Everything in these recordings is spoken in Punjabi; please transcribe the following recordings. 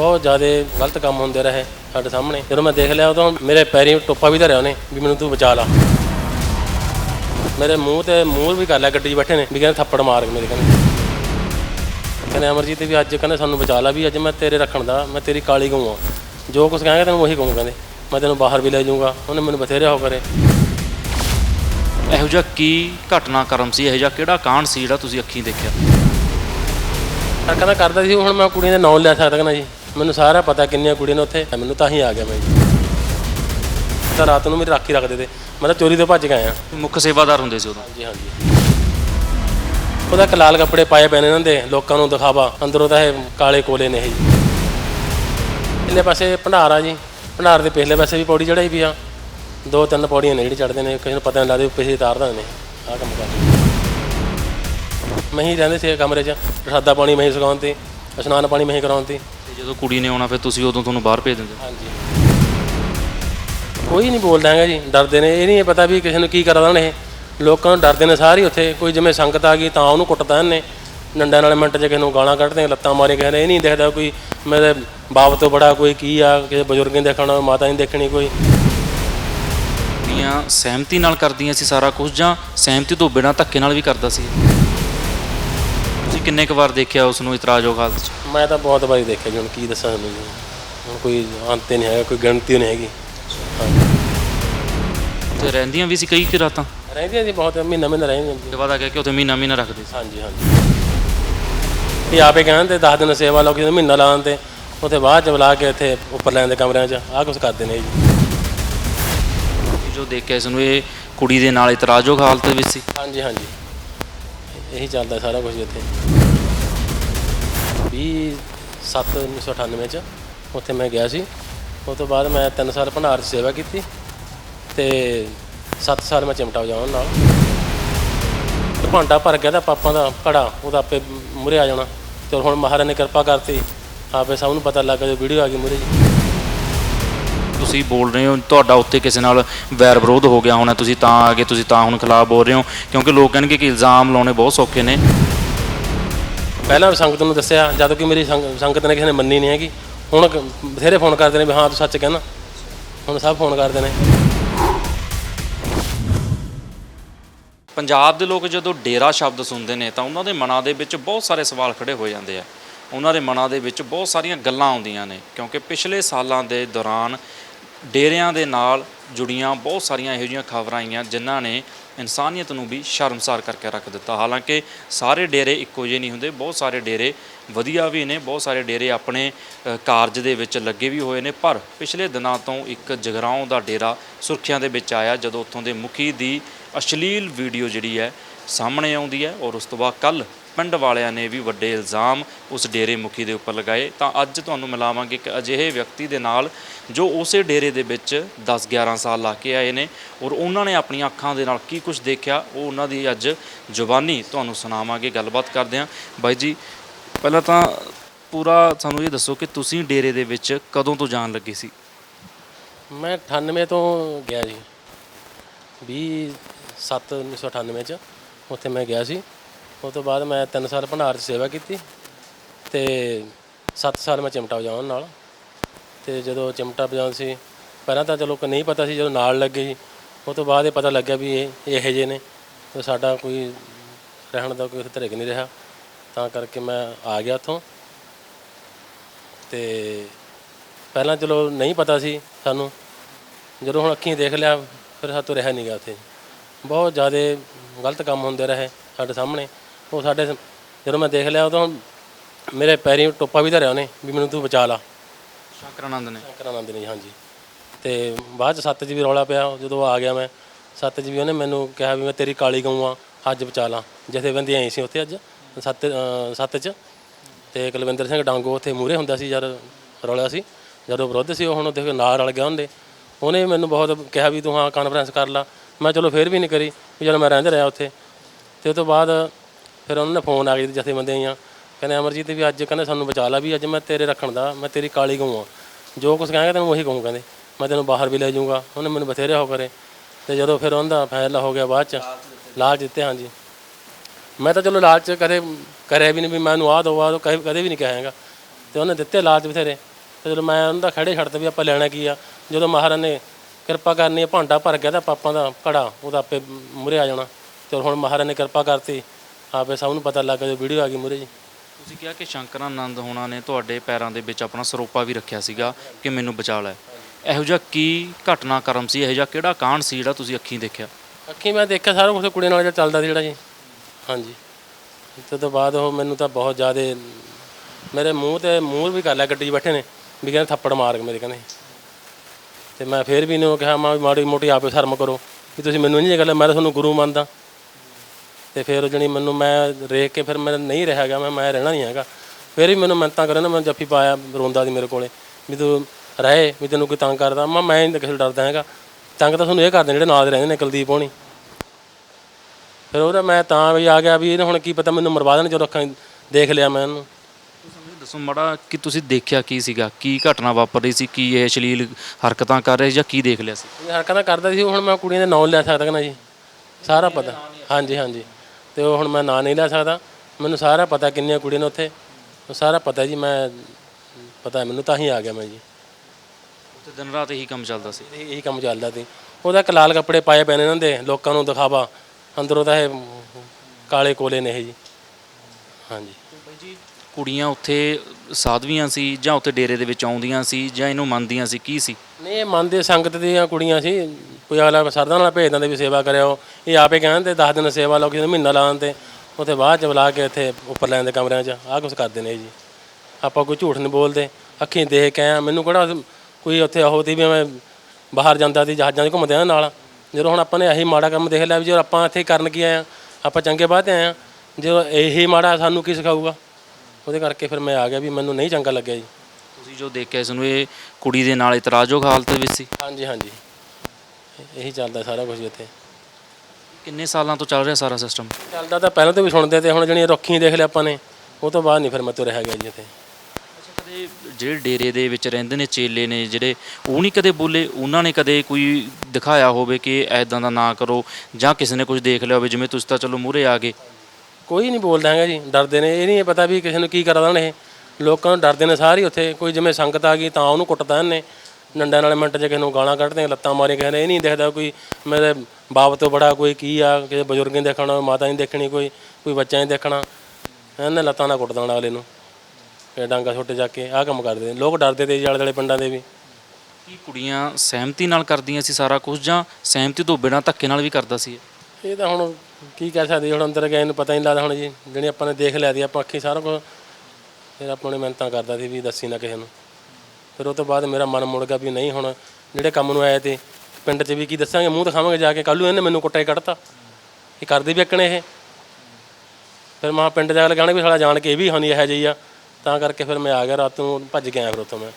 ਬਹੁਤ ਜ਼ਿਆਦਾ ਗਲਤ ਕੰਮ ਹੁੰਦੇ ਰਹੇ ਸਾਡੇ ਸਾਹਮਣੇ। ਜਦੋਂ ਮੈਂ ਦੇਖ ਲਿਆ ਉਦੋਂ ਮੇਰੇ ਪੈਰੀਂ ਟੋਪਾ ਵੀ ਧਰਿਆ ਉਹਨੇ ਵੀ ਮੈਨੂੰ ਤੂੰ ਬਚਾ ਲਾ। ਮੇਰੇ ਮੂੰਹ ਤੇ ਮੂੰਹ ਵੀ ਕਰ ਲਿਆ ਗੱਡੀ 'ਚ ਬੈਠੇ ਨੇ ਵੀ ਕਹਿੰਦੇ ਥੱਪੜ ਮਾਰ ਕੇ ਮੇਰੇ ਕਹਿੰਦੇ ਕਹਿੰਦੇ ਅਮਰਜੀਤ ਵੀ ਅੱਜ ਕਹਿੰਦੇ ਸਾਨੂੰ ਬਚਾ ਲਾ ਵੀ ਅੱਜ ਮੈਂ ਤੇਰੇ ਰੱਖਣ ਦਾ ਮੈਂ ਤੇਰੀ ਕਾਲੀ ਗਊ ਆ। ਜੋ ਕੁਝ ਕਹਾਂਗੇ ਤੈਨੂੰ ਉਹੀ ਕਹੂੰ ਕਹਿੰਦੇ ਮੈਂ ਤੈਨੂੰ ਬਾਹਰ ਵੀ ਲੈ ਜਾਊਂਗਾ ਉਹਨੇ ਮੈਨੂੰ ਬਥੇਰੇ ਹੋ ਕਰੇ। ਇਹੋ ਜਿਹਾ ਕੀ ਘਟਨਾਕ੍ਰਮ ਸੀ ਇਹੋ ਜਿਹਾ ਕਿਹੜਾ ਕਾਂਡ ਸੀ ਜਿਹੜਾ ਤੁਸੀਂ ਅੱਖੀਂ ਦੇਖਿਆ? ਤਾਂ ਕਹਿੰਦਾ ਕਰਦਾ ਸੀ ਹੁਣ ਮੈਂ ਕੁੜੀਆਂ ਦੇ ਨਾਂ ਲੈ ਸਕਦਾ ਕਹਿੰਦਾ ਜੀ। ਮੈਨੂੰ ਸਾਰਾ ਪਤਾ ਕਿੰਨੀਆਂ ਕੁੜੀਆਂ ਨੇ ਉੱਥੇ ਮੈਨੂੰ ਤਾਂ ਹੀ ਆ ਗਿਆ ਮੈਂ ਜੀ ਤਾਂ ਰਾਤ ਨੂੰ ਮੇਰੀ ਰਾਖੀ ਰੱਖਦੇ ਤੇ ਮੈਂ ਤਾਂ ਚੋਰੀ ਤੋਂ ਭੱਜ ਕੇ ਆਇਆ। ਮੁੱਖ ਸੇਵਾਦਾਰ ਹੁੰਦੇ ਸੀ ਉਦੋਂ। ਹਾਂਜੀ ਹਾਂਜੀ। ਉਹਦਾ ਕਲਾਲ ਕੱਪੜੇ ਪਾਏ ਨੇ ਇਹਨਾਂ ਦੇ ਲੋਕਾਂ ਨੂੰ ਦਿਖਾਵਾ ਅੰਦਰੋਂ ਤਾਂ ਇਹ ਕਾਲੇ ਕੋਲੇ ਨੇ ਇਹ। ਜੀ ਇਹਲੇ ਪਾਸੇ ਭੰਡਾਰ ਜੀ ਭੰਡਾਰ ਦੇ ਪਿਛਲੇ ਪਾਸੇ ਵੀ ਪੌੜੀ ਚੜਾਈ ਵੀ ਆ। ਦੋ ਤਿੰਨ ਪੌੜੀਆਂ ਨੇ ਜਿਹੜੀ ਚੜਦੇ ਨੇ ਕਿਸੇ ਨੂੰ ਪਤਾ ਨਹੀਂ ਲੱਗਦਾ ਪਿਛੇ ਤਾਰਦਾ ਨੇ। ਆਹ ਕੰਮ ਕਰਦੇ ਮੈਂ ਹੀ ਰਹਿੰਦੇ ਸੀ ਕਮਰੇ 'ਚ ਪ੍ਰਸਾਦਾ ਪਾਣੀ ਮੈਂ ਹੀ ਸੁਕਾਉਣ ਤੇ ਇਸ਼ਨਾਨ ਪਾਣੀ ਮੈਂ ਹੀ ਕਰਾਉਣ ਤੇ। ਤੇ ਜਦੋਂ ਕੁੜੀ ਨੇ ਆਉਣਾ ਫਿਰ ਤੁਸੀਂ ਉਦੋਂ ਤੁਹਾਨੂੰ ਬਾਹਰ ਭੇਜ ਦਿੰਦੇ ਹਾਂਜੀ। ਕੋਈ ਨਹੀਂ ਬੋਲਦਾ ਹੈਗਾ ਜੀ ਡਰਦੇ ਨੇ। ਇਹ ਨਹੀਂ ਪਤਾ ਵੀ ਕਿਸੇ ਨੂੰ ਕੀ ਕਰਦਾ ਹੁਣ ਇਹ। ਲੋਕਾਂ ਨੂੰ ਡਰਦੇ ਨੇ ਸਾਰੇ ਉੱਥੇ। ਕੋਈ ਜਿਵੇਂ ਸੰਗਤ ਆ ਗਈ ਤਾਂ ਉਹਨੂੰ ਕੁੱਟਦਾ ਇਹਨੇ। ਡੰਡਿਆਂ ਨਾਲ ਮਿੰਟ 'ਚ ਕਿਸੇ ਨੂੰ ਗਾਲਾਂ ਕੱਢਦੇ ਲੱਤਾਂ ਮਾਰੇ ਕਿਸੇ ਨੇ ਇਹ ਨਹੀਂ ਦੇਖਦਾ ਕੋਈ ਮੇਰੇ ਬਾਪ ਤੋਂ ਬੜਾ ਕੋਈ ਕੀ ਆ ਕਿਸੇ ਬਜ਼ੁਰਗ ਨੇ ਦੇਖਣਾ ਮਾਤਾ ਨਹੀਂ ਦੇਖਣੀ ਕੋਈ। ਕੁੜੀਆਂ ਸਹਿਮਤੀ ਨਾਲ ਕਰਦੀਆਂ ਸੀ ਸਾਰਾ ਕੁਝ ਜਾਂ ਸਹਿਮਤੀ ਤੋਂ ਬਿਨਾਂ ਧੱਕੇ ਨਾਲ ਵੀ ਕਰਦਾ ਸੀ? ਤੁਸੀਂ ਕਿੰਨੇ ਕੁ ਵਾਰ ਦੇਖਿਆ ਉਸ ਨੂੰ ਇਤਰਾਜ਼ਯੋਗ ਹਾਲਤ 'ਚ? ਮੈਂ ਤਾਂ ਬਹੁਤ ਵਾਰੀ ਦੇਖਿਆ ਜੀ ਹੁਣ ਕੀ ਦੱਸਾਂ ਤੁਹਾਨੂੰ ਜੀ। ਹੁਣ ਕੋਈ ਅੰਤ ਹੀ ਨਹੀਂ ਹੈਗਾ ਕੋਈ ਗਿਣਤੀ ਨਹੀਂ ਹੈਗੀ। ਹਾਂਜੀ। ਤੇ ਰਹਿੰਦੀਆਂ ਵੀ ਸੀ ਕਈ ਕਿ ਰਾਤਾਂ? ਰਹਿੰਦੀਆਂ ਜੀ ਬਹੁਤ ਮਹੀਨਾ ਮਹੀਨਾ ਰਹਿੰਦੀਆਂ ਜੀ। ਤੇ ਬਾਅਦ ਆ ਗਿਆ ਕਿ ਉੱਥੇ ਮਹੀਨਾ ਮਹੀਨਾ ਰੱਖਦੇ ਸੀ। ਹਾਂਜੀ ਹਾਂਜੀ। ਇਹ ਆਪੇ ਕਹਿੰਦੇ 10 ਦਿਨ ਸੇਵਾ ਲੋਕ ਜਦੋਂ ਮਹੀਨਾ ਲਾਉਣ ਤੇ ਉੱਥੇ ਬਾਅਦ ਚ ਬੁਲਾ ਕੇ ਇੱਥੇ ਉੱਪਰ ਲੈਣ ਦੇ ਕਮਰਿਆਂ 'ਚ ਆਹ ਕੁਝ ਕਰਦੇ ਨੇ ਜੀ। ਜੋ ਦੇਖਿਆ ਇਸ ਨੂੰ ਇਹ ਕੁੜੀ ਦੇ ਨਾਲ ਇਤਰਾਜ਼ਯੋਗ ਹਾਲਤ ਵਿੱਚ ਸੀ। ਹਾਂਜੀ ਹਾਂਜੀ। ਇਹੀ ਚੱਲਦਾ ਸਾਰਾ ਕੁਝ ਇੱਥੇ। 20 7 1998 ਚ ਉੱਥੇ ਮੈਂ ਗਿਆ ਸੀ। ਉਸ ਤੋਂ ਬਾਅਦ ਮੈਂ 3 ਸਾਲ ਭੰਡਾਰ 'ਚ ਸੇਵਾ ਕੀਤੀ ਤੇ 7 ਸਾਲ ਮੈਂ ਚਿਮਟਾ ਵਜਾਉਣ ਨਾਲ। ਭਾਂਡਾ ਭਰ ਗਿਆ ਤਾਂ ਪਾਪਾਂ ਦਾ ਘੜਾ ਉਹਦਾ ਆਪੇ ਮੁਰੇ ਆ ਜਾਣਾ। ਤੇ ਹੁਣ ਮਹਾਰਾਜ ਨੇ ਕਿਰਪਾ ਕਰਤੀ, ਆਪੇ ਸਭ ਨੂੰ ਪਤਾ ਲੱਗ ਗਿਆ ਵੀਡੀਓ ਆ ਗਈ ਮੁਰੇ ਜੀ। ਤੁਸੀਂ ਬੋਲ ਰਹੇ ਹੋ ਤੁਹਾਡਾ ਉੱਤੇ ਕਿਸੇ ਨਾਲ ਵੈਰ ਵਿਰੋਧ ਹੋ ਗਿਆ ਹੋਣਾ ਤੁਸੀਂ ਤਾਂ ਆ ਗਏ ਤੁਸੀਂ ਤਾਂ ਹੁਣ ਖਿਲਾਫ ਬੋਲ ਰਹੇ ਹੋ ਕਿਉਂਕਿ ਲੋਕ ਕਹਿਣਗੇ ਕਿ ਇਲਜ਼ਾਮ ਲਾਉਣੇ ਬਹੁਤ ਸੌਖੇ ਨੇ। ਪਹਿਲਾਂ ਸੰਗਤ ਨੂੰ ਦੱਸਿਆ ਜਦੋਂ ਕਿ ਮੇਰੀ ਸੰਗ- ਸੰਗਤ ਨੇ ਕਿਸੇ ਨੇ ਮੰਨੀ ਨਹੀਂ ਹੈਗੀ। ਹੁਣ ਕ- ਬਥੇਰੇ ਫੋਨ ਕਰਦੇ ਨੇ ਵੀ ਹਾਂ ਤੂੰ ਸੱਚ ਕਹਿਣਾ। ਹੁਣ ਸਭ ਫੋਨ ਕਰਦੇ ਨੇ। ਪੰਜਾਬ ਦੇ ਲੋਕ ਜਦੋਂ ਡੇਰਾ ਸ਼ਬਦ ਸੁਣਦੇ ਨੇ ਤਾਂ ਉਹਨਾਂ ਦੇ ਮਨਾਂ ਦੇ ਵਿੱਚ ਬਹੁਤ ਸਾਰੇ ਸਵਾਲ ਖੜੇ ਹੋ ਜਾਂਦੇ ਆ। ਉਹਨਾਂ ਦੇ ਮਨਾਂ ਦੇ ਵਿੱਚ ਬਹੁਤ ਸਾਰੀਆਂ ਗੱਲਾਂ ਆਉਂਦੀਆਂ ਨੇ ਕਿਉਂਕਿ ਪਿਛਲੇ ਸਾਲਾਂ ਦੇ ਦੌਰਾਨ ਡੇਰਿਆਂ ਦੇ ਨਾਲ ਜੁੜੀਆਂ ਬਹੁਤ ਸਾਰੀਆਂ ਇਹੋ ਜਿਹੀਆਂ ਖਬਰਾਂ ਆਈਆਂ, ਜਿਨ੍ਹਾਂ ਨੇ ਇਨਸਾਨੀਅਤ ਨੂੰ ਵੀ ਸ਼ਰਮਸਾਰ ਕਰਕੇ ਰੱਖ ਦਿੱਤਾ। ਹਾਲਾਂਕਿ ਸਾਰੇ ਡੇਰੇ ਇੱਕੋ ਜਿਹੇ ਨਹੀਂ ਹੁੰਦੇ, ਬਹੁਤ ਸਾਰੇ ਡੇਰੇ ਵਧੀਆ ਵੀ ਨੇ, ਬਹੁਤ ਸਾਰੇ ਡੇਰੇ ਆਪਣੇ ਕਾਰਜ ਦੇ ਵਿੱਚ ਲੱਗੇ ਵੀ ਹੋਏ ਨੇ, ਪਰ ਪਿਛਲੇ ਦਿਨਾਂ ਤੋਂ ਇੱਕ ਜਗਰਾਉਂ ਦਾ ਡੇਰਾ ਸੁਰਖੀਆਂ ਦੇ ਵਿੱਚ ਆਇਆ, ਜਦੋਂ ਉੱਥੋਂ ਦੇ ਮੁਖੀ ਦੀ ਅਸ਼ਲੀਲ ਵੀਡੀਓ ਜਿਹੜੀ ਹੈ ਸਾਹਮਣੇ ਆਉਂਦੀ ਹੈ ਔਰ ਉਸ ਤੋਂ ਬਾਅਦ ਕੱਲ ਪਿੰਡ ਵਾਲਿਆਂ ਨੇ ਵੀ ਵੱਡੇ ਇਲਜ਼ਾਮ ਉਸ ਡੇਰੇ ਮੁਖੀ ਦੇ ਉੱਪਰ ਲਗਾਏ। ਤਾਂ ਅੱਜ ਤੁਹਾਨੂੰ ਮਿਲਾਵਾਂਗੇ ਇੱਕ ਅਜਿਹੇ ਵਿਅਕਤੀ ਦੇ ਨਾਲ ਜੋ ਉਸੇ ਡੇਰੇ ਦੇ ਵਿੱਚ 10 11 ਸਾਲ ਲਾ ਕੇ ਆਏ ਨੇ ਔਰ ਉਹਨਾਂ ਨੇ ਆਪਣੀਆਂ ਅੱਖਾਂ ਦੇ ਨਾਲ ਕੀ ਕੁਝ ਦੇਖਿਆ, ਉਹ ਉਹਨਾਂ ਦੀ ਅੱਜ ਜ਼ੁਬਾਨੀ ਤੁਹਾਨੂੰ ਸੁਣਾਵਾਂਗੇ, ਗੱਲਬਾਤ ਕਰਦੇ ਹਾਂ। ਬਾਈ ਜੀ, ਪਹਿਲਾਂ ਤਾਂ ਪੂਰਾ ਸਾਨੂੰ ਇਹ ਦੱਸੋ ਕਿ ਤੁਸੀਂ ਡੇਰੇ ਦੇ ਵਿੱਚ ਕਦੋਂ ਤੋਂ ਜਾਣ ਲੱਗੇ ਸੀ? ਮੈਂ 98 ਤੋਂ ਗਿਆ ਜੀ। 20 7 1998 ਚ ਉੱਥੇ ਮੈਂ ਗਿਆ ਸੀ। ਉਸ ਤੋਂ ਬਾਅਦ ਮੈਂ 3 ਸਾਲ ਭੰਡਾਰ 'ਚ ਸੇਵਾ ਕੀਤੀ ਤੇ 7 ਸਾਲ ਮੈਂ ਚਿਮਟਾ ਵਜਾਉਣ ਨਾਲ। ਤੇ ਜਦੋਂ ਚਿਮਟਾ ਵਜਾਉਣ ਸੀ, ਪਹਿਲਾਂ ਤਾਂ ਚਲੋ ਨਹੀਂ ਪਤਾ ਸੀ, ਜਦੋਂ ਨਾਲ ਲੱਗੇ ਸੀ ਉਸ ਤੋਂ ਬਾਅਦ ਇਹ ਪਤਾ ਲੱਗਿਆ ਵੀ ਇਹ, ਇਹੋ ਜਿਹੇ ਨੇ। ਤੇ ਸਾਡਾ ਕੋਈ ਰਹਿਣ ਦਾ ਕੋਈ ਧਰਿਕ ਨਹੀਂ ਰਿਹਾ। ਤਾਂ ਕਰਕੇ ਮੈਂ ਆ ਗਿਆ ਉੱਥੋਂ। ਤੇ ਪਹਿਲਾਂ ਚਲੋ ਨਹੀਂ ਪਤਾ ਸੀ ਸਾਨੂੰ। ਜਦੋਂ ਹੁਣ ਅੱਖੀਂ ਦੇਖ ਲਿਆ, ਫਿਰ ਸਾਤੋਂ ਰਿਹਾ ਨਹੀਂ ਗਿਆ ਉੱਥੇ। ਬਹੁਤ ਜ਼ਿਆਦਾ ਗਲਤ ਕੰਮ ਹੁੰਦੇ ਰਹੇ ਸਾਡੇ ਸਾਹਮਣੇ। ਉਹ ਸਾਡੇ ਸ- ਜਦੋਂ ਮੈਂ ਦੇਖ ਲਿਆ ਉਦੋਂ ਮੇਰੇ ਪੈਰੀਂ ਟੋਪਾ ਵੀ ਧਰਿਆ ਉਹਨੇ ਵੀ ਮੈਨੂੰ ਤੂੰ ਬਚਾ ਲਾ। ਸ਼ੰਕਰਾਨੰਦ ਨੇ। ਕਰਾਨੰਦ ਨੇ ਹਾਂਜੀ। ਤੇ ਬਾਅਦ ਚ ਸੱਤ 'ਚ ਵੀ ਰੌਲਾ ਪਿਆ ਜਦੋਂ ਆ ਗਿਆ ਮੈਂ ਸੱਤ 'ਚ ਵੀ ਉਹਨੇ ਮੈਨੂੰ ਕਿਹਾ ਵੀ ਮੈਂ ਤੇਰੀ ਕਾਲੀ ਗਊ ਆ ਅੱਜ ਬਚਾ ਲਾ। ਜਥੇਬੰਦੀ ਆਈ ਸੀ ਉੱਥੇ ਅੱਜ ਸੱਤ ਅ, ਸੱਤ 'ਚ। ਤੇ ਕੁਲਵਿੰਦਰ ਸਿੰਘ ਡਾਂਗੋ ਉੱਥੇ ਮੂਰੇ ਹੁੰਦਾ ਸੀ ਜਦ ਰੌਲਾ ਸੀ। ਜਦੋਂ ਵਿਰੋਧ ਸੀ ਉਹ ਹੁਣ ਦੇਖੋ ਨਾਲ ਰਲ ਗਿਆ ਉਹਦੇ। ਉਹਨੇ ਮੈਨੂੰ ਬਹੁਤ ਕਿਹਾ ਵੀ ਤੂੰ ਹਾਂ ਕਾਨਫਰੰਸ ਕਰ ਲਾ। ਮੈਂ ਚਲੋ ਫੇਰ ਵੀ ਨਹੀਂ ਕਰੀ ਵੀ ਜਦੋਂ ਮੈਂ ਰਹਿੰਦੇ ਰਿਹਾ ਉੱਥੇ। ਤੇ ਉਸ ਤੋਂ ਬਾਅਦ ਫਿਰ ਉਹਨਾਂ ਨੇ ਫੋਨ ਆ ਗਈ ਜਥੇਬੰਦੀਆਂ ਆਈਆਂ। ਕਹਿੰਦੇ ਅਮਰਜੀਤ ਵੀ ਅੱਜ ਕਹਿੰਦੇ ਸਾਨੂੰ ਬਚਾ ਲਾ ਵੀ ਅੱਜ ਮੈਂ ਤੇਰੇ ਰੱਖਣ ਦਾ, ਮੈਂ ਤੇਰੀ ਕਾਲੀ ਗਊ ਆ ਜੋ ਕੁਝ ਕਹਾਂਗੇ ਤੈਨੂੰ ਉਹੀ ਕਹੂੰ ਕਹਿੰਦੇ। ਮੈਂ ਤੈਨੂੰ ਬਾਹਰ ਵੀ ਲੈ ਜਾਊਂਗਾ, ਉਹਨੇ ਮੈਨੂੰ ਬਥੇਰੇ ਹੋ ਕਰੇ। ਤੇ ਜਦੋਂ ਫਿਰ ਉਹਦਾ ਫੈਸਲਾ ਹੋ ਗਿਆ ਬਾਅਦ ਚ, ਲਾਲਚ ਦਿੱਤੇ, ਹਾਂਜੀ। ਮੈਂ ਤਾਂ ਚਲੋ ਲਾਲਚ ਕਦੇ ਕਰਿਆ ਵੀ ਨਹੀਂ ਵੀ ਮੈਨੂੰ ਆਹ ਦੋ ਆਹ ਦੋ ਕਦੇ ਵੀ ਨਹੀਂ ਕਹਾਂਗਾ ਤੇ ਉਹਨੇ ਦਿੱਤੇ ਲਾਲਚ ਬਥੇਰੇ। ਤੇ ਜਦੋਂ ਮੈਂ ਉਹਨਾਂ ਦਾ ਖੜੇ ਛੱਡਤੇ ਵੀ ਆਪਾਂ ਲੈਣਾ ਕੀ ਆ। ਜਦੋਂ ਮਹਾਰਾਜ ਨੇ ਕਿਰਪਾ ਕਰਨੀ ਹੈ ਭਾਂਡਾ ਭਰ ਗਿਆ ਤਾਂ ਪਾਪਾਂ ਦਾ ਘੜਾ ਉਹਦਾ ਆਪੇ ਮੂਹਰੇ ਆ ਜਾਣਾ। ਤੇ ਹੁਣ ਮਹਾਰਾਜ ਨੇ ਕਿਰਪਾ ਕਰਤੀ। ਆਪੇ ਸਭ ਨੂੰ ਪਤਾ ਲੱਗ ਗਿਆ ਵੀਡੀਓ ਆ ਗਈ ਮੂਹਰੇ ਜੀ। ਤੁਸੀਂ ਕਿਹਾ ਕਿ ਸ਼ੰਕਰਾਨੰਦ ਹੋਣਾ ਨੇ ਤੁਹਾਡੇ ਪੈਰਾਂ ਦੇ ਵਿੱਚ ਆਪਣਾ ਸਰੋਪਾ ਵੀ ਰੱਖਿਆ ਸੀਗਾ ਕਿ ਮੈਨੂੰ ਬਚਾ ਲੈ। ਇਹੋ ਜਿਹਾ ਕੀ ਘਟਨਾਕ੍ਰਮ ਸੀ? ਇਹੋ ਜਿਹਾ ਕਿਹੜਾ ਕਾਂਡ ਸੀ ਜਿਹੜਾ ਤੁਸੀਂ ਅੱਖੀਂ ਦੇਖਿਆ? ਅੱਖੀ ਮੈਂ ਦੇਖਿਆ ਸਾਰਾ ਕੁਝ ਕੁੜੀ ਨਾਲ ਜਿਹੜਾ ਚੱਲਦਾ ਸੀ ਜਿਹੜਾ ਜੀ। ਹਾਂਜੀ। ਤੇ ਤੋਂ ਬਾਅਦ ਉਹ ਮੈਨੂੰ ਤਾਂ ਬਹੁਤ ਜ਼ਿਆਦਾ ਮੇਰੇ ਮੂੰਹ ਤੇ ਮੂੰਹ ਵੀ ਕਰ ਲਿਆ ਗੱਡੀ 'ਚ ਬੈਠੇ ਨੇ ਵੀ ਕਹਿੰਦੇ ਥੱਪੜ ਮਾਰ ਕੇ ਮੇਰੇ ਕਹਿੰਦੇ। ਤੇ ਮੈਂ ਫੇਰ ਵੀ ਇਹਨੂੰ ਕਿਹਾ ਮੈਂ ਮਾੜੀ ਮੋਟੀ ਆਪੇ ਸ਼ਰਮ ਕਰੋ ਵੀ ਤੁਸੀਂ ਮੈਨੂੰ ਨਹੀਂ ਗੱਲ ਮੈਂ ਤੁਹਾਨੂੰ ਗੁਰੂ ਮੰਨਦਾ। ਤੇ ਫਿਰ ਜਣੀ ਮੈਨੂੰ ਮੈਂ ਰੇਖ ਕੇ ਫਿਰ ਮੈਂ ਨਹੀਂ ਰਿਹਾ ਗਿਆ ਮੈਂ ਮੈਂ ਰਹਿਣਾ ਨਹੀਂ ਹੈਗਾ। ਫਿਰ ਵੀ ਮੈਨੂੰ ਮਿੰਨਤਾਂ ਕਰੇ ਨਾ ਮੈਂ ਜੱਫੀ ਪਾਇਆ ਰੋਂਦਾ ਸੀ ਮੇਰੇ ਕੋਲੇ ਵੀ ਤੂੰ ਰਹੇ ਵੀ ਤੈਨੂੰ ਕੋਈ ਤੰਗ ਕਰਦਾ। ਮੈਂ ਮੈਂ ਨਹੀਂ ਕਿਸੇ ਡਰਦਾ ਹੈਗਾ। ਤੰਗ ਤਾਂ ਤੁਹਾਨੂੰ ਇਹ ਕਰਦੇ ਜਿਹੜੇ ਨਾਲ ਦੇ ਰਹਿੰਦੇ ਨੇ ਕੁਲਦੀਪ ਹੋਣੀ। ਫਿਰ ਉਹਦਾ ਮੈਂ ਤਾਂ ਵੀ ਆ ਗਿਆ ਵੀ ਇਹਨੇ ਹੁਣ ਕੀ ਪਤਾ ਮੈਨੂੰ ਮਰਵਾ ਦੇਣ ਜਦੋਂ ਅੱਖਾਂ 'ਚ ਦੇਖ ਲਿਆ ਮੈਂ ਇਹਨੂੰ ਦੱਸੋ ਮੜਾ ਕਿ ਤੁਸੀਂ ਦੇਖਿਆ ਕੀ ਸੀਗਾ? ਕੀ ਘਟਨਾ ਵਾਪਰ ਰਹੀ ਸੀ? ਕੀ ਇਹ ਅਸ਼ਲੀਲ ਹਰਕਤਾਂ ਕਰ ਰਹੇ ਸੀ ਜਾਂ ਕੀ ਦੇਖ ਲਿਆ ਸੀ? ਇਹ ਹਰਕਤਾਂ ਕਰਦਾ ਸੀ ਹੁਣ ਮੈਂ ਕੁੜੀਆਂ ਦੇ ਨਾਂ ਨੀ ਲੈ ਸਕਦਾ ਕਿ ਨਾ ਜੀ। ਸਾਰਾ ਪਤਾ। ਹਾਂਜੀ ਹਾਂਜੀ। ਤੇ ਉਹ ਹੁਣ ਮੈਂ ਨਾਂ ਨਹੀਂ ਲੈ ਸਕਦਾ। ਮੈਨੂੰ ਸਾਰਾ ਪਤਾ ਕਿੰਨੀਆਂ ਕੁੜੀਆਂ ਨੇ ਉੱਥੇ। ਉਹ ਸਾਰਾ ਪਤਾ ਜੀ ਮੈਂ ਪਤਾ ਮੈਨੂੰ ਤਾਂ ਹੀ ਆ ਗਿਆ ਮੈਂ ਜੀ। ਉੱਥੇ ਦਿਨ ਰਾਤ ਇਹੀ ਕੰਮ ਚੱਲਦਾ ਸੀ। ਇਹ ਇਹੀ ਕੰਮ ਚੱਲਦਾ ਸੀ। ਉਹਦਾ ਇੱਕ ਲਾਲ ਕੱਪੜੇ ਪਾਏ ਪਏ ਨੇ ਇਹਨਾਂ ਦੇ ਲੋਕਾਂ ਨੂੰ ਦਿਖਾਵਾ। ਅੰਦਰੋਂ ਤਾਂ ਇਹ ਕਾਲੇ ਕੋਲੇ ਨੇ ਇਹ ਜੀ। ਹਾਂਜੀ। ਬਾਈ ਜੀ ਕੁੜੀਆਂ ਉੱਥੇ ਸਾਧਵੀਆਂ ਸੀ ਜਾਂ ਉੱਥੇ ਡੇਰੇ ਦੇ ਵਿੱਚ ਆਉਂਦੀਆਂ ਸੀ ਜਾਂ ਇਹਨੂੰ ਮੰਨਦੀਆਂ ਸੀ? ਕੀ ਸੀ? ਨਹੀਂ ਇਹ ਮੰਨਦੇ ਸੰਗਤ ਦੀਆਂ ਕੁੜੀਆਂ ਸੀ। ਕੋਈ ਅਗਲਾ ਸਰਦਾ ਨਾਲ ਭੇਜ ਦਿੰਦੇ ਵੀ ਸੇਵਾ ਕਰਿਓ। ਇਹ ਆਪੇ ਕਹਿੰਦੇ 10 ਦਿਨ ਸੇਵਾ ਲਓ ਕਿਸੇ ਨੂੰ ਮਹੀਨਾ ਲਾ ਦਿੰਦੇ ਉੱਥੇ ਬਾਅਦ ਚ ਬੁਲਾ ਕੇ ਇੱਥੇ ਉੱਪਰ ਲੈਣ ਦੇ ਕਮਰਿਆਂ 'ਚ ਆਹ ਕੁਝ ਕਰਦੇ ਨੇ ਜੀ। ਆਪਾਂ ਕੋਈ ਝੂਠ ਨਹੀਂ ਬੋਲਦੇ। ਅੱਖੀਂ ਦੇਖ ਕੇ ਆਇਆ ਮੈਨੂੰ ਕਿਹੜਾ ਕੋਈ ਉੱਥੇ ਉਹ ਤੀ ਵੀ ਮੈਂ ਬਾਹਰ ਜਾਂਦਾ ਸੀ ਜਹਾਜ਼ਾਂ 'ਚ ਘੁੰਮਦੇ ਆ ਨਾਲ। ਜਦੋਂ ਹੁਣ ਆਪਾਂ ਨੇ ਇਹੀ ਮਾੜਾ ਕੰਮ ਦੇਖ ਲਿਆ ਵੀ ਜੇ ਆਪਾਂ ਇੱਥੇ ਕਰਨ ਕੀ ਆਏ ਆ ਆਪਾਂ ਚੰਗੇ ਬਾਤ ਆਏ ਆ ਜੇ ਇਹੀ ਮਾੜਾ ਸਾਨੂੰ ਕੀ ਸਿਖਾਊਗਾ? ਉਹਦੇ ਕਰਕੇ ਫਿਰ ਮੈਂ ਆ ਗਿਆ ਵੀ ਮੈਨੂੰ ਨਹੀਂ ਚੰਗਾ ਲੱਗਿਆ ਜੀ। ਤੁਸੀਂ ਜੋ ਦੇਖਿਆ ਇਸ ਨੂੰ ਇਹ ਕੁੜੀ ਦੇ ਨਾਲ ਇਤਰਾਜ਼ਯੋਗ ਹਾਲਤ ਵਿੱਚ ਸੀ। ਹਾਂਜੀ ਹਾਂਜੀ। ਇਹੀ ਚੱਲਦਾ ਸਾਰਾ ਕੁਝ ਇੱਥੇ। ਕਿੰਨੇ ਸਾਲਾਂ ਤੋਂ ਚੱਲ ਰਿਹਾ ਸਾਰਾ ਸਿਸਟਮ ਚੱਲਦਾ ਤਾਂ ਪਹਿਲਾਂ ਤੋਂ ਵੀ ਸੁਣਦੇ ਤੇ ਹੁਣ ਜਿਹੜੀਆਂ ਰੁੱਖੀਆਂ ਦੇਖ ਲਿਆ ਆਪਾਂ ਨੇ ਉਹ ਤੋਂ ਬਾਅਦ ਨਹੀਂ ਫਿਰ ਮੈਂ ਤੁਰ ਰਿਹਾ ਗਿਆ ਜੀ ਇੱਥੇ। ਅੱਛਾ ਕਦੇ ਜਿਹੜੇ ਡੇਰੇ ਦੇ ਵਿੱਚ ਰਹਿੰਦੇ ਨੇ ਚੇਲੇ ਨੇ ਜਿਹੜੇ ਉਹ ਨਹੀਂ ਕਦੇ ਬੋਲੇ ਉਹਨਾਂ ਨੇ ਕਦੇ ਕੋਈ ਦਿਖਾਇਆ ਹੋਵੇ ਕਿ ਐਦਾਂ ਦਾ ਨਾ ਕਰੋ ਜਾਂ ਕਿਸੇ ਨੇ ਕੁਝ ਦੇਖ ਲਿਆ ਹੋਵੇ ਜਿਵੇਂ ਤੁਸੀਂ ਤਾਂ ਚਲੋ ਮੂਹਰੇ ਆ ਗਏ। ਕੋਈ ਨਹੀਂ ਬੋਲਦਾ ਹੈਗਾ ਜੀ ਡਰਦੇ ਨੇ ਇਹ ਨਹੀਂ ਪਤਾ ਵੀ ਕਿਸੇ ਨੂੰ ਕੀ ਕਰ ਦੇਣ ਇਹ ਲੋਕਾਂ ਨੂੰ ਡਰਦੇ ਨੇ ਸਾਰੇ ਉੱਥੇ ਕੋਈ ਜਿਵੇਂ ਸੰਗਤ ਆ ਗਈ ਤਾਂ ਉਹਨੂੰ ਕੁੱਟਦਾ ਇਹਨੇ। ਡੰਡਿਆਂ ਨਾਲ ਮਿੰਟ 'ਚ ਕਿਸੇ ਨੂੰ ਗਾਲਾਂ ਕੱਢਦੇ ਲੱਤਾਂ ਮਾਰੀ ਨੇ ਇਹ ਨਹੀਂ ਦੇਖਦਾ ਕੋਈ ਮੇਰੇ ਬਾਪ ਤੋਂ ਬੜਾ ਕੋਈ ਕੀ ਆ ਕਿਸੇ ਬਜ਼ੁਰਗ ਨੇ ਦੇਖਣਾ ਮਾਤਾ ਨਹੀਂ ਦੇਖਣੀ ਕੋਈ ਕੋਈ ਬੱਚਾ ਨਹੀਂ ਦੇਖਣਾ। ਇਹਨੇ ਲੱਤਾਂ ਨਾਲ ਕੁੱਟ ਦੇਣਾ ਅਗਲੇ ਨੂੰ। ਫਿਰ ਡਾਂਗਾ ਛੁੱਟ ਜਾ ਕੇ ਆਹ ਕੰਮ ਕਰਦੇ ਨੇ। ਲੋਕ ਡਰਦੇ ਤੇ ਜਾਲੇ ਜਾਲੇ ਪਿੰਡਾਂ ਦੇ ਵੀ। ਕੀ ਕੁੜੀਆਂ ਸਹਿਮਤੀ ਨਾਲ ਕਰਦੀਆਂ ਸੀ ਸਾਰਾ ਕੁਝ ਜਾਂ ਸਹਿਮਤੀ ਤੋਂ ਬਿਨਾਂ ਧੱਕੇ ਨਾਲ ਵੀ ਕਰਦਾ ਸੀ ਇਹ? ਇਹ ਤਾਂ ਹੁਣ ਕੀ ਕਹਿ ਸਕਦੇ ਹੁਣ ਅੰਦਰ ਗਏ ਨੂੰ ਪਤਾ ਨਹੀਂ ਲੱਗਦਾ ਹੁਣ ਜੀ। ਜਿਹੜੀ ਆਪਾਂ ਨੇ ਦੇਖ ਲਿਆ ਦੀ ਆਪਾਂ ਅੱਖੀ ਸਾਰਾ ਕੁਝ ਫਿਰ ਆਪਾਂ ਨੇ ਮਿਹਨਤਾਂ ਕਰਦਾ ਸੀ ਵੀ ਦੱਸੀ ਨਾ ਕਿਸੇ ਨੂੰ। ਫਿਰ ਉਹ ਤੋਂ ਬਾਅਦ ਮੇਰਾ ਮਨ ਮੁੜ ਗਿਆ ਵੀ ਨਹੀਂ ਹੁਣ ਜਿਹੜੇ ਕੰਮ ਨੂੰ ਆਏ ਤੇ ਪਿੰਡ 'ਚ ਵੀ ਕੀ ਦੱਸਾਂਗੇ ਮੂੰਹ ਦਿਖਾਵਾਂਗੇ ਜਾ ਕੇ ਕੱਲ੍ਹ ਨੂੰ ਇਹਨੇ ਮੈਨੂੰ ਕੁੱਟੇ ਕੱਢਤਾ। ਇਹ ਕਰਦੇ ਵੀ ਅੱਕਣੇ ਇਹ। ਫਿਰ ਮੈਂ ਪਿੰਡ ਜਾ ਕੇ ਗਾਣੇ ਵੀ ਸਾਲਾ ਜਾਣ ਕੇ ਇਹ ਵੀ ਹਨੀ ਇਹੋ ਜਿਹੀ ਆ। ਤਾਂ ਕਰਕੇ ਫਿਰ ਮੈਂ ਆ ਗਿਆ ਰਾਤ ਨੂੰ ਭੱਜ ਕੇ ਆਇਆ ਫਿਰ ਉੱਥੋਂ ਮੈਂ।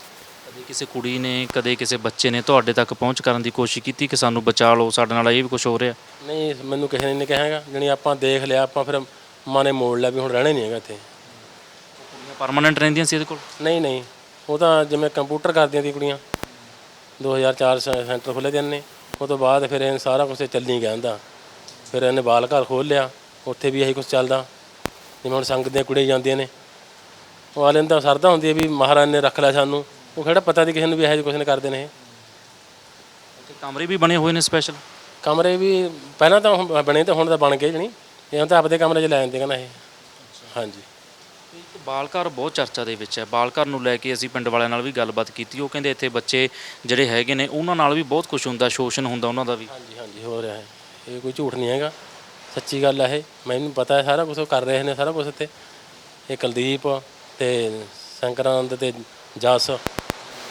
ਕਦੇ ਕਿਸੇ ਕੁੜੀ ਨੇ ਕਦੇ ਕਿਸੇ ਬੱਚੇ ਨੇ ਤੁਹਾਡੇ ਤੱਕ ਪਹੁੰਚ ਕਰਨ ਦੀ ਕੋਸ਼ਿਸ਼ ਕੀਤੀ ਕਿ ਸਾਨੂੰ ਬਚਾ ਲਓ ਸਾਡੇ ਨਾਲ ਇਹ ਵੀ ਕੁਝ ਹੋ ਰਿਹਾ? ਨਹੀਂ ਮੈਨੂੰ ਕਿਸੇ ਨੇ ਨਹੀਂ ਕਿਹਾ ਹੈਗਾ। ਜਣੀ ਆਪਾਂ ਦੇਖ ਲਿਆ ਆਪਾਂ ਫਿਰ ਮਾਂ ਨੇ ਮੋੜ ਲਿਆ ਵੀ ਹੁਣ ਰਹਿਣਾ ਹੀ ਨਹੀਂ ਹੈਗਾ ਇੱਥੇ। ਕੁੜੀਆਂ ਪਰਮਾਨੈਂਟ ਰਹਿੰਦੀਆਂ ਸੀ ਇਹਦੇ ਕੋਲ? ਨਹੀਂ ਨਹੀਂ। ਉਹ ਤਾਂ ਜਿਵੇਂ ਕੰਪਿਊਟਰ ਕਰਦੀਆਂ ਸੀ ਕੁੜੀਆਂ 2004 ਸ- ਸੈਂਟਰ ਖੁੱਲੇ ਦੇ ਨੇ ਉਹ ਤੋਂ ਬਾਅਦ ਫਿਰ ਇਹ ਸਾਰਾ ਕੁਝ ਚੱਲੀ ਗਿਆ ਇਹਦਾ। ਫਿਰ ਇਹਨੇ ਬਾਲ ਘਰ ਖੋਲ ਲਿਆ ਉੱਥੇ ਵੀ ਇਹੀ ਕੁਝ ਚੱਲਦਾ ਜਿਵੇਂ ਹੁਣ ਸੰਗਤ ਦੀਆਂ ਕੁੜੀਆਂ ਜਾਂਦੀਆਂ ਨੇ। ਉਹ ਨੂੰ ਤਾਂ ਸਰਦਾ ਹੁੰਦੀ ਹੈ ਵੀ ਮਹਾਰਾਜ ਨੇ ਰੱਖ ਲਿਆ ਸਾਨੂੰ ਉਹ ਕਿਹੜਾ ਪਤਾ ਨਹੀਂ ਕਿਸੇ ਨੂੰ ਵੀ ਇਹੋ ਜਿਹੇ ਕੁਝ ਨੇ ਕਰਦੇ ਨੇ ਇਹ। ਉੱਥੇ ਕਮਰੇ ਵੀ ਬਣੇ ਹੋਏ ਨੇ ਸਪੈਸ਼ਲ ਕਮਰੇ ਵੀ ਪਹਿਲਾਂ ਤਾਂ ਹੁਣ ਬਣੇ ਤੇ ਹੁਣ ਤਾਂ ਬਣ ਗਏ ਜਣੀ ਇਹ ਹੁਣ ਤਾਂ ਆਪਦੇ ਕਮਰੇ 'ਚ ਲੈ ਜਾਂਦੇ ਕਹਿੰਦਾ ਇਹ। ਹਾਂਜੀ। ਇੱਕ ਬਾਲ ਘਰ ਬਹੁਤ ਚਰਚਾ ਦੇ ਵਿੱਚ ਹੈ। ਬਾਲ ਘਰ ਨੂੰ ਲੈ ਕੇ ਅਸੀਂ ਪਿੰਡ ਵਾਲਿਆਂ ਨਾਲ ਵੀ ਗੱਲਬਾਤ ਕੀਤੀ। ਉਹ ਕਹਿੰਦੇ ਇੱਥੇ ਬੱਚੇ ਜਿਹੜੇ ਹੈਗੇ ਨੇ, ਉਹਨਾਂ ਨਾਲ ਵੀ ਬਹੁਤ ਕੁਝ ਹੁੰਦਾ, ਸ਼ੋਸ਼ਣ ਹੁੰਦਾ ਉਹਨਾਂ ਦਾ ਵੀ। ਹਾਂਜੀ ਹਾਂਜੀ, ਹੋ ਰਿਹਾ ਹੈ। ਇਹ ਕੋਈ ਝੂਠ ਨਹੀਂ ਹੈਗਾ। ਸੱਚੀ ਗੱਲ ਹੈ ਇਹ। ਮੈਨੂੰ ਪਤਾ ਹੈ ਸਾਰਾ ਕੁਝ ਉਹ ਕਰ ਰਹੇ ਨੇ ਸਾਰਾ ਕੁਝ ਇੱਥੇ। ਇਹ ਕੁਲਦੀਪ ਤੇ ਸ਼ੰਕਰਾਨੰਦ ਤੇ ਜਸ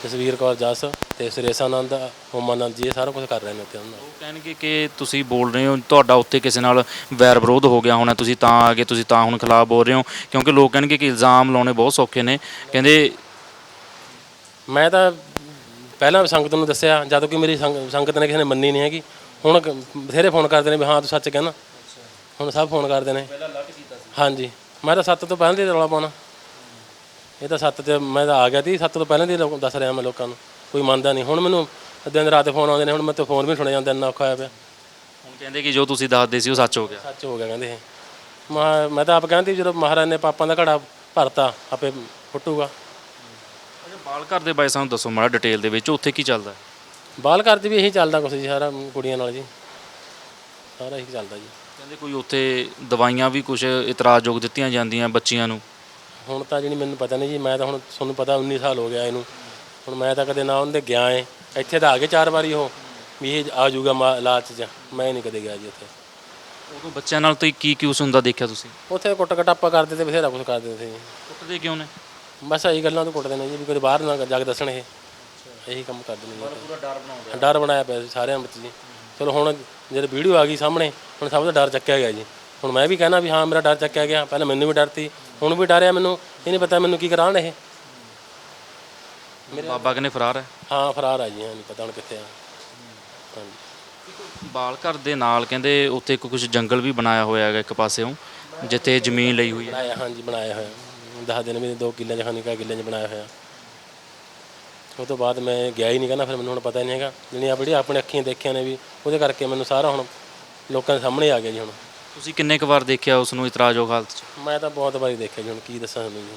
ਜਸਵੀਰ ਕੌਰ ਜਸ ਤੇ ਸੁਰੇਸ਼ਾਨੰਦ ਹੋਮਾਨੰਦ ਜੀ ਇਹ ਸਾਰਾ ਕੁਝ ਕਰ ਰਹੇ ਨੇ ਉੱਥੇ ਉਹਨਾਂ ਨਾਲ। ਉਹ ਕਹਿਣਗੇ ਕਿ ਤੁਸੀਂ ਬੋਲ ਰਹੇ ਹੋ ਤੁਹਾਡਾ ਉੱਥੇ ਕਿਸੇ ਨਾਲ ਵੈਰ ਵਿਰੋਧ ਹੋ ਗਿਆ ਹੋਣਾ ਤੁਸੀਂ ਤਾਂ ਆ ਗਏ ਤੁਸੀਂ ਤਾਂ ਹੁਣ ਖਿਲਾਫ ਬੋਲ ਰਹੇ ਹੋ ਕਿਉਂਕਿ ਲੋਕ ਕਹਿਣਗੇ ਕਿ ਇਲਜ਼ਾਮ ਲਾਉਣੇ ਬਹੁਤ ਸੌਖੇ ਨੇ। ਕਹਿੰਦੇ ਮੈਂ ਤਾਂ ਪਹਿਲਾਂ ਸੰਗਤ ਨੂੰ ਦੱਸਿਆ ਜਦੋਂ ਕਿ ਮੇਰੀ ਸੰਗ- ਸੰਗਤ ਨੇ ਕਿਸੇ ਨੇ ਮੰਨੀ ਨਹੀਂ ਹੈਗੀ। ਹੁਣ ਕ- ਬਥੇਰੇ ਫੋਨ ਕਰਦੇ ਨੇ ਵੀ ਹਾਂ ਤੂੰ ਸੱਚ ਕਹਿਣਾ। ਹੁਣ ਸਭ ਫੋਨ ਕਰਦੇ ਨੇ। ਹਾਂਜੀ। ਮੈਂ ਤਾਂ ਸੱਤ ਤੋਂ ਪਹਿਲਾਂ ਦੀ ਰੌਲਾ ਪਾਉਣਾ। ਇਹ ਤਾਂ ਸੱਤ ਤੇ ਮੈਂ ਤਾਂ ਆ ਗਿਆ ਸੀ ਸੱਤ ਤੋਂ ਪਹਿਲਾਂ ਦੀ ਲੋਕ ਦੱਸ ਰਿਹਾ ਮੈਂ ਲੋਕਾਂ ਨੂੰ ਕੋਈ ਮੰਨਦਾ ਨਹੀਂ। ਹੁਣ ਮੈਨੂੰ ਦਿਨ ਰਾਤ ਫੋਨ ਆਉਂਦੇ ਨੇ ਹੁਣ ਮੈਂ ਤਾਂ ਫੋਨ ਵੀ ਸੁਣਿਆ ਜਾਂਦਾ ਇੰਨਾ ਔਖਾ ਹੋਇਆ ਪਿਆ। ਹੁਣ ਕਹਿੰਦੇ ਕਿ ਜੋ ਤੁਸੀਂ ਦੱਸਦੇ ਸੀ ਉਹ ਸੱਚ ਹੋ ਗਿਆ। ਸੱਚ ਹੋ ਗਿਆ ਕਹਿੰਦੇ ਇਹ। ਮੈਂ ਮੈਂ ਤਾਂ ਆਪ ਕਹਿੰਦੀ ਜਦੋਂ ਮਹਾਰਾਜ ਨੇ ਪਾਪਾਂ ਦਾ ਘੜਾ ਭਰਤਾ ਆਪੇ ਫੁੱਟੂਗਾ। ਬਾਲ ਘਰ ਦੇ ਬਾਰੇ ਸਾਨੂੰ ਦੱਸੋ ਮਾੜਾ ਡਿਟੇਲ ਦੇ ਵਿੱਚ ਉੱਥੇ ਕੀ ਚੱਲਦਾ? ਬਾਲ ਘਰ 'ਚ ਵੀ ਇਹੀ ਚੱਲਦਾ ਕੁਛ ਜੀ ਸਾਰਾ ਕੁੜੀਆਂ ਨਾਲ ਜੀ। ਸਾਰਾ ਇਹੀ ਚੱਲਦਾ ਜੀ। ਕਹਿੰਦੇ ਕੋਈ ਉੱਥੇ ਦਵਾਈਆਂ ਵੀ ਕੁਝ ਇਤਰਾਜ਼ਯੋਗ ਦਿੱਤੀਆਂ ਜਾਂਦੀਆਂ ਬੱਚੀਆਂ ਨੂੰ? ਹੁਣ ਤਾਂ ਜਿਹੜੀ ਮੈਨੂੰ ਪਤਾ ਨਹੀਂ ਜੀ ਮੈਂ ਤਾਂ ਹੁਣ ਤੁਹਾਨੂੰ ਪਤਾ 19 ਸਾਲ ਹੋ ਗਿਆ ਇਹਨੂੰ। ਹੁਣ ਮੈਂ ਤਾਂ ਕਦੇ ਨਾ ਉਹਦੇ ਗਿਆ ਏ ਇੱਥੇ ਤਾਂ ਆ ਗਏ ਚਾਰ ਵਾਰੀ ਉਹ ਵੀ ਇਹ ਆ ਜਾਊਗਾ ਮਾ- ਲਾਲਚ 'ਚ। ਮੈਂ ਨਹੀਂ ਕਦੇ ਗਿਆ ਜੀ ਉੱਥੇ ਉਦੋਂ ਬੱਚਿਆਂ ਨਾਲ ਤੁਸੀਂ ਕੀ ਕਿਉਂ ਹੁੰਦਾ ਦੇਖਿਆ ਤੁਸੀਂ? ਉੱਥੇ ਕੁੱਟ ਕਟਾਪਾ ਕਰਦੇ ਤੇ ਬਥੇਰਾ ਕੁਝ ਕਰਦੇ ਸੀ। ਕੁੱਟਦੇ ਕਿਉਂ ਨੇ? ਬਸ ਇਹੀ ਗੱਲਾਂ ਤੋਂ ਕੁੱਟਦੇ ਨੇ ਜੀ ਵੀ ਕਦੇ ਬਾਹਰ ਨਾ ਜਾ ਕੇ ਦੱਸਣ ਇਹ। ਇਹੀ ਕੰਮ ਕਰਦੇ ਨੇ ਜੀ ਪੂਰਾ ਡਰ ਬਣਾਉਂਦੇ ਡਰ ਬਣਾਇਆ ਪਿਆ ਸੀ ਸਾਰਿਆਂ ਵਿੱਚ ਜੀ। ਚਲੋ ਹੁਣ ਜਦ ਵੀਡੀਓ ਆ ਗਈ ਸਾਹਮਣੇ ਹੁਣ ਸਭ ਦਾ ਡਰ ਚੱਕਿਆ ਗਿਆ ਜੀ। ਹੁਣ ਮੈਂ ਵੀ ਕਹਿਣਾ ਵੀ ਹਾਂ ਮੇਰਾ ਡਰ ਚੱਕਿਆ ਗਿਆ। ਪਹਿਲਾਂ ਮੈਨੂੰ ਵੀ ਡਰ ਸੀ ਹੁਣ ਵੀ ਡਰਿਆ ਮੈਨੂੰ। ਇਹ ਨਹੀਂ ਪਤਾ ਮੈਨੂੰ ਕੀ ਕਰਾਉਣ ਇਹ। ਬਾਬਾ ਕਹਿੰਦੇ ਫਰਾਰ ਹੈ? ਹਾਂ ਫਰਾਰ ਆ ਜੀ ਹਾਂ ਨਹੀਂ ਪਤਾ ਹੁਣ ਕਿੱਥੇ ਆ। ਹਾਂਜੀ। ਬਾਲ ਘਰ ਦੇ ਨਾਲ ਕਹਿੰਦੇ ਉੱਥੇ ਇੱਕ ਕੁਝ ਜੰਗਲ ਵੀ ਬਣਾਇਆ ਹੋਇਆ ਹੈਗਾ ਇੱਕ ਪਾਸਿਓਂ ਜਿੱਥੇ ਜ਼ਮੀਨ ਲਈ ਹੋਈ ਹੈ। ਬਣਾਇਆ ਹਾਂਜੀ ਬਣਾਇਆ ਹੋਇਆ। ਦਸ ਦਿਨ ਵੀ ਦੋ ਕਿੱਲੇ ਖਾਨੀ ਕਾ ਕਿੱਲੇ ਚ ਬਣਾਇਆ ਹੋਇਆ। ਉਹ ਤੋਂ ਬਾਅਦ ਮੈਂ ਗਿਆ ਹੀ ਨਹੀਂ ਕਹਿੰਦਾ ਫਿਰ ਮੈਨੂੰ ਹੁਣ ਪਤਾ ਨਹੀਂ ਹੈਗਾ। ਜਿਹੜੀਆਂ ਬੜੀ ਆਪਣੇ ਅੱਖੀਆਂ ਦੇਖੀਆਂ ਨੇ ਵੀ ਉਹਦੇ ਕਰਕੇ ਮੈਨੂੰ ਸਾਰਾ ਹੁਣ ਲੋਕਾਂ ਦੇ ਸਾਹਮਣੇ ਆ ਗਿਆ ਜੀ ਹੁਣ। ਤੁਸੀਂ ਕਿੰਨੇ ਕੁ ਵਾਰ ਦੇਖਿਆ ਉਸ ਨੂੰ ਇਤਰਾਜ਼ਯੋਗ ਹਾਲਤ 'ਚ? ਮੈਂ ਤਾਂ ਬਹੁਤ ਵਾਰੀ ਦੇਖਿਆ ਜੀ ਹੁਣ ਕੀ ਦੱਸਾਂ ਤੁਹਾਨੂੰ ਜੀ।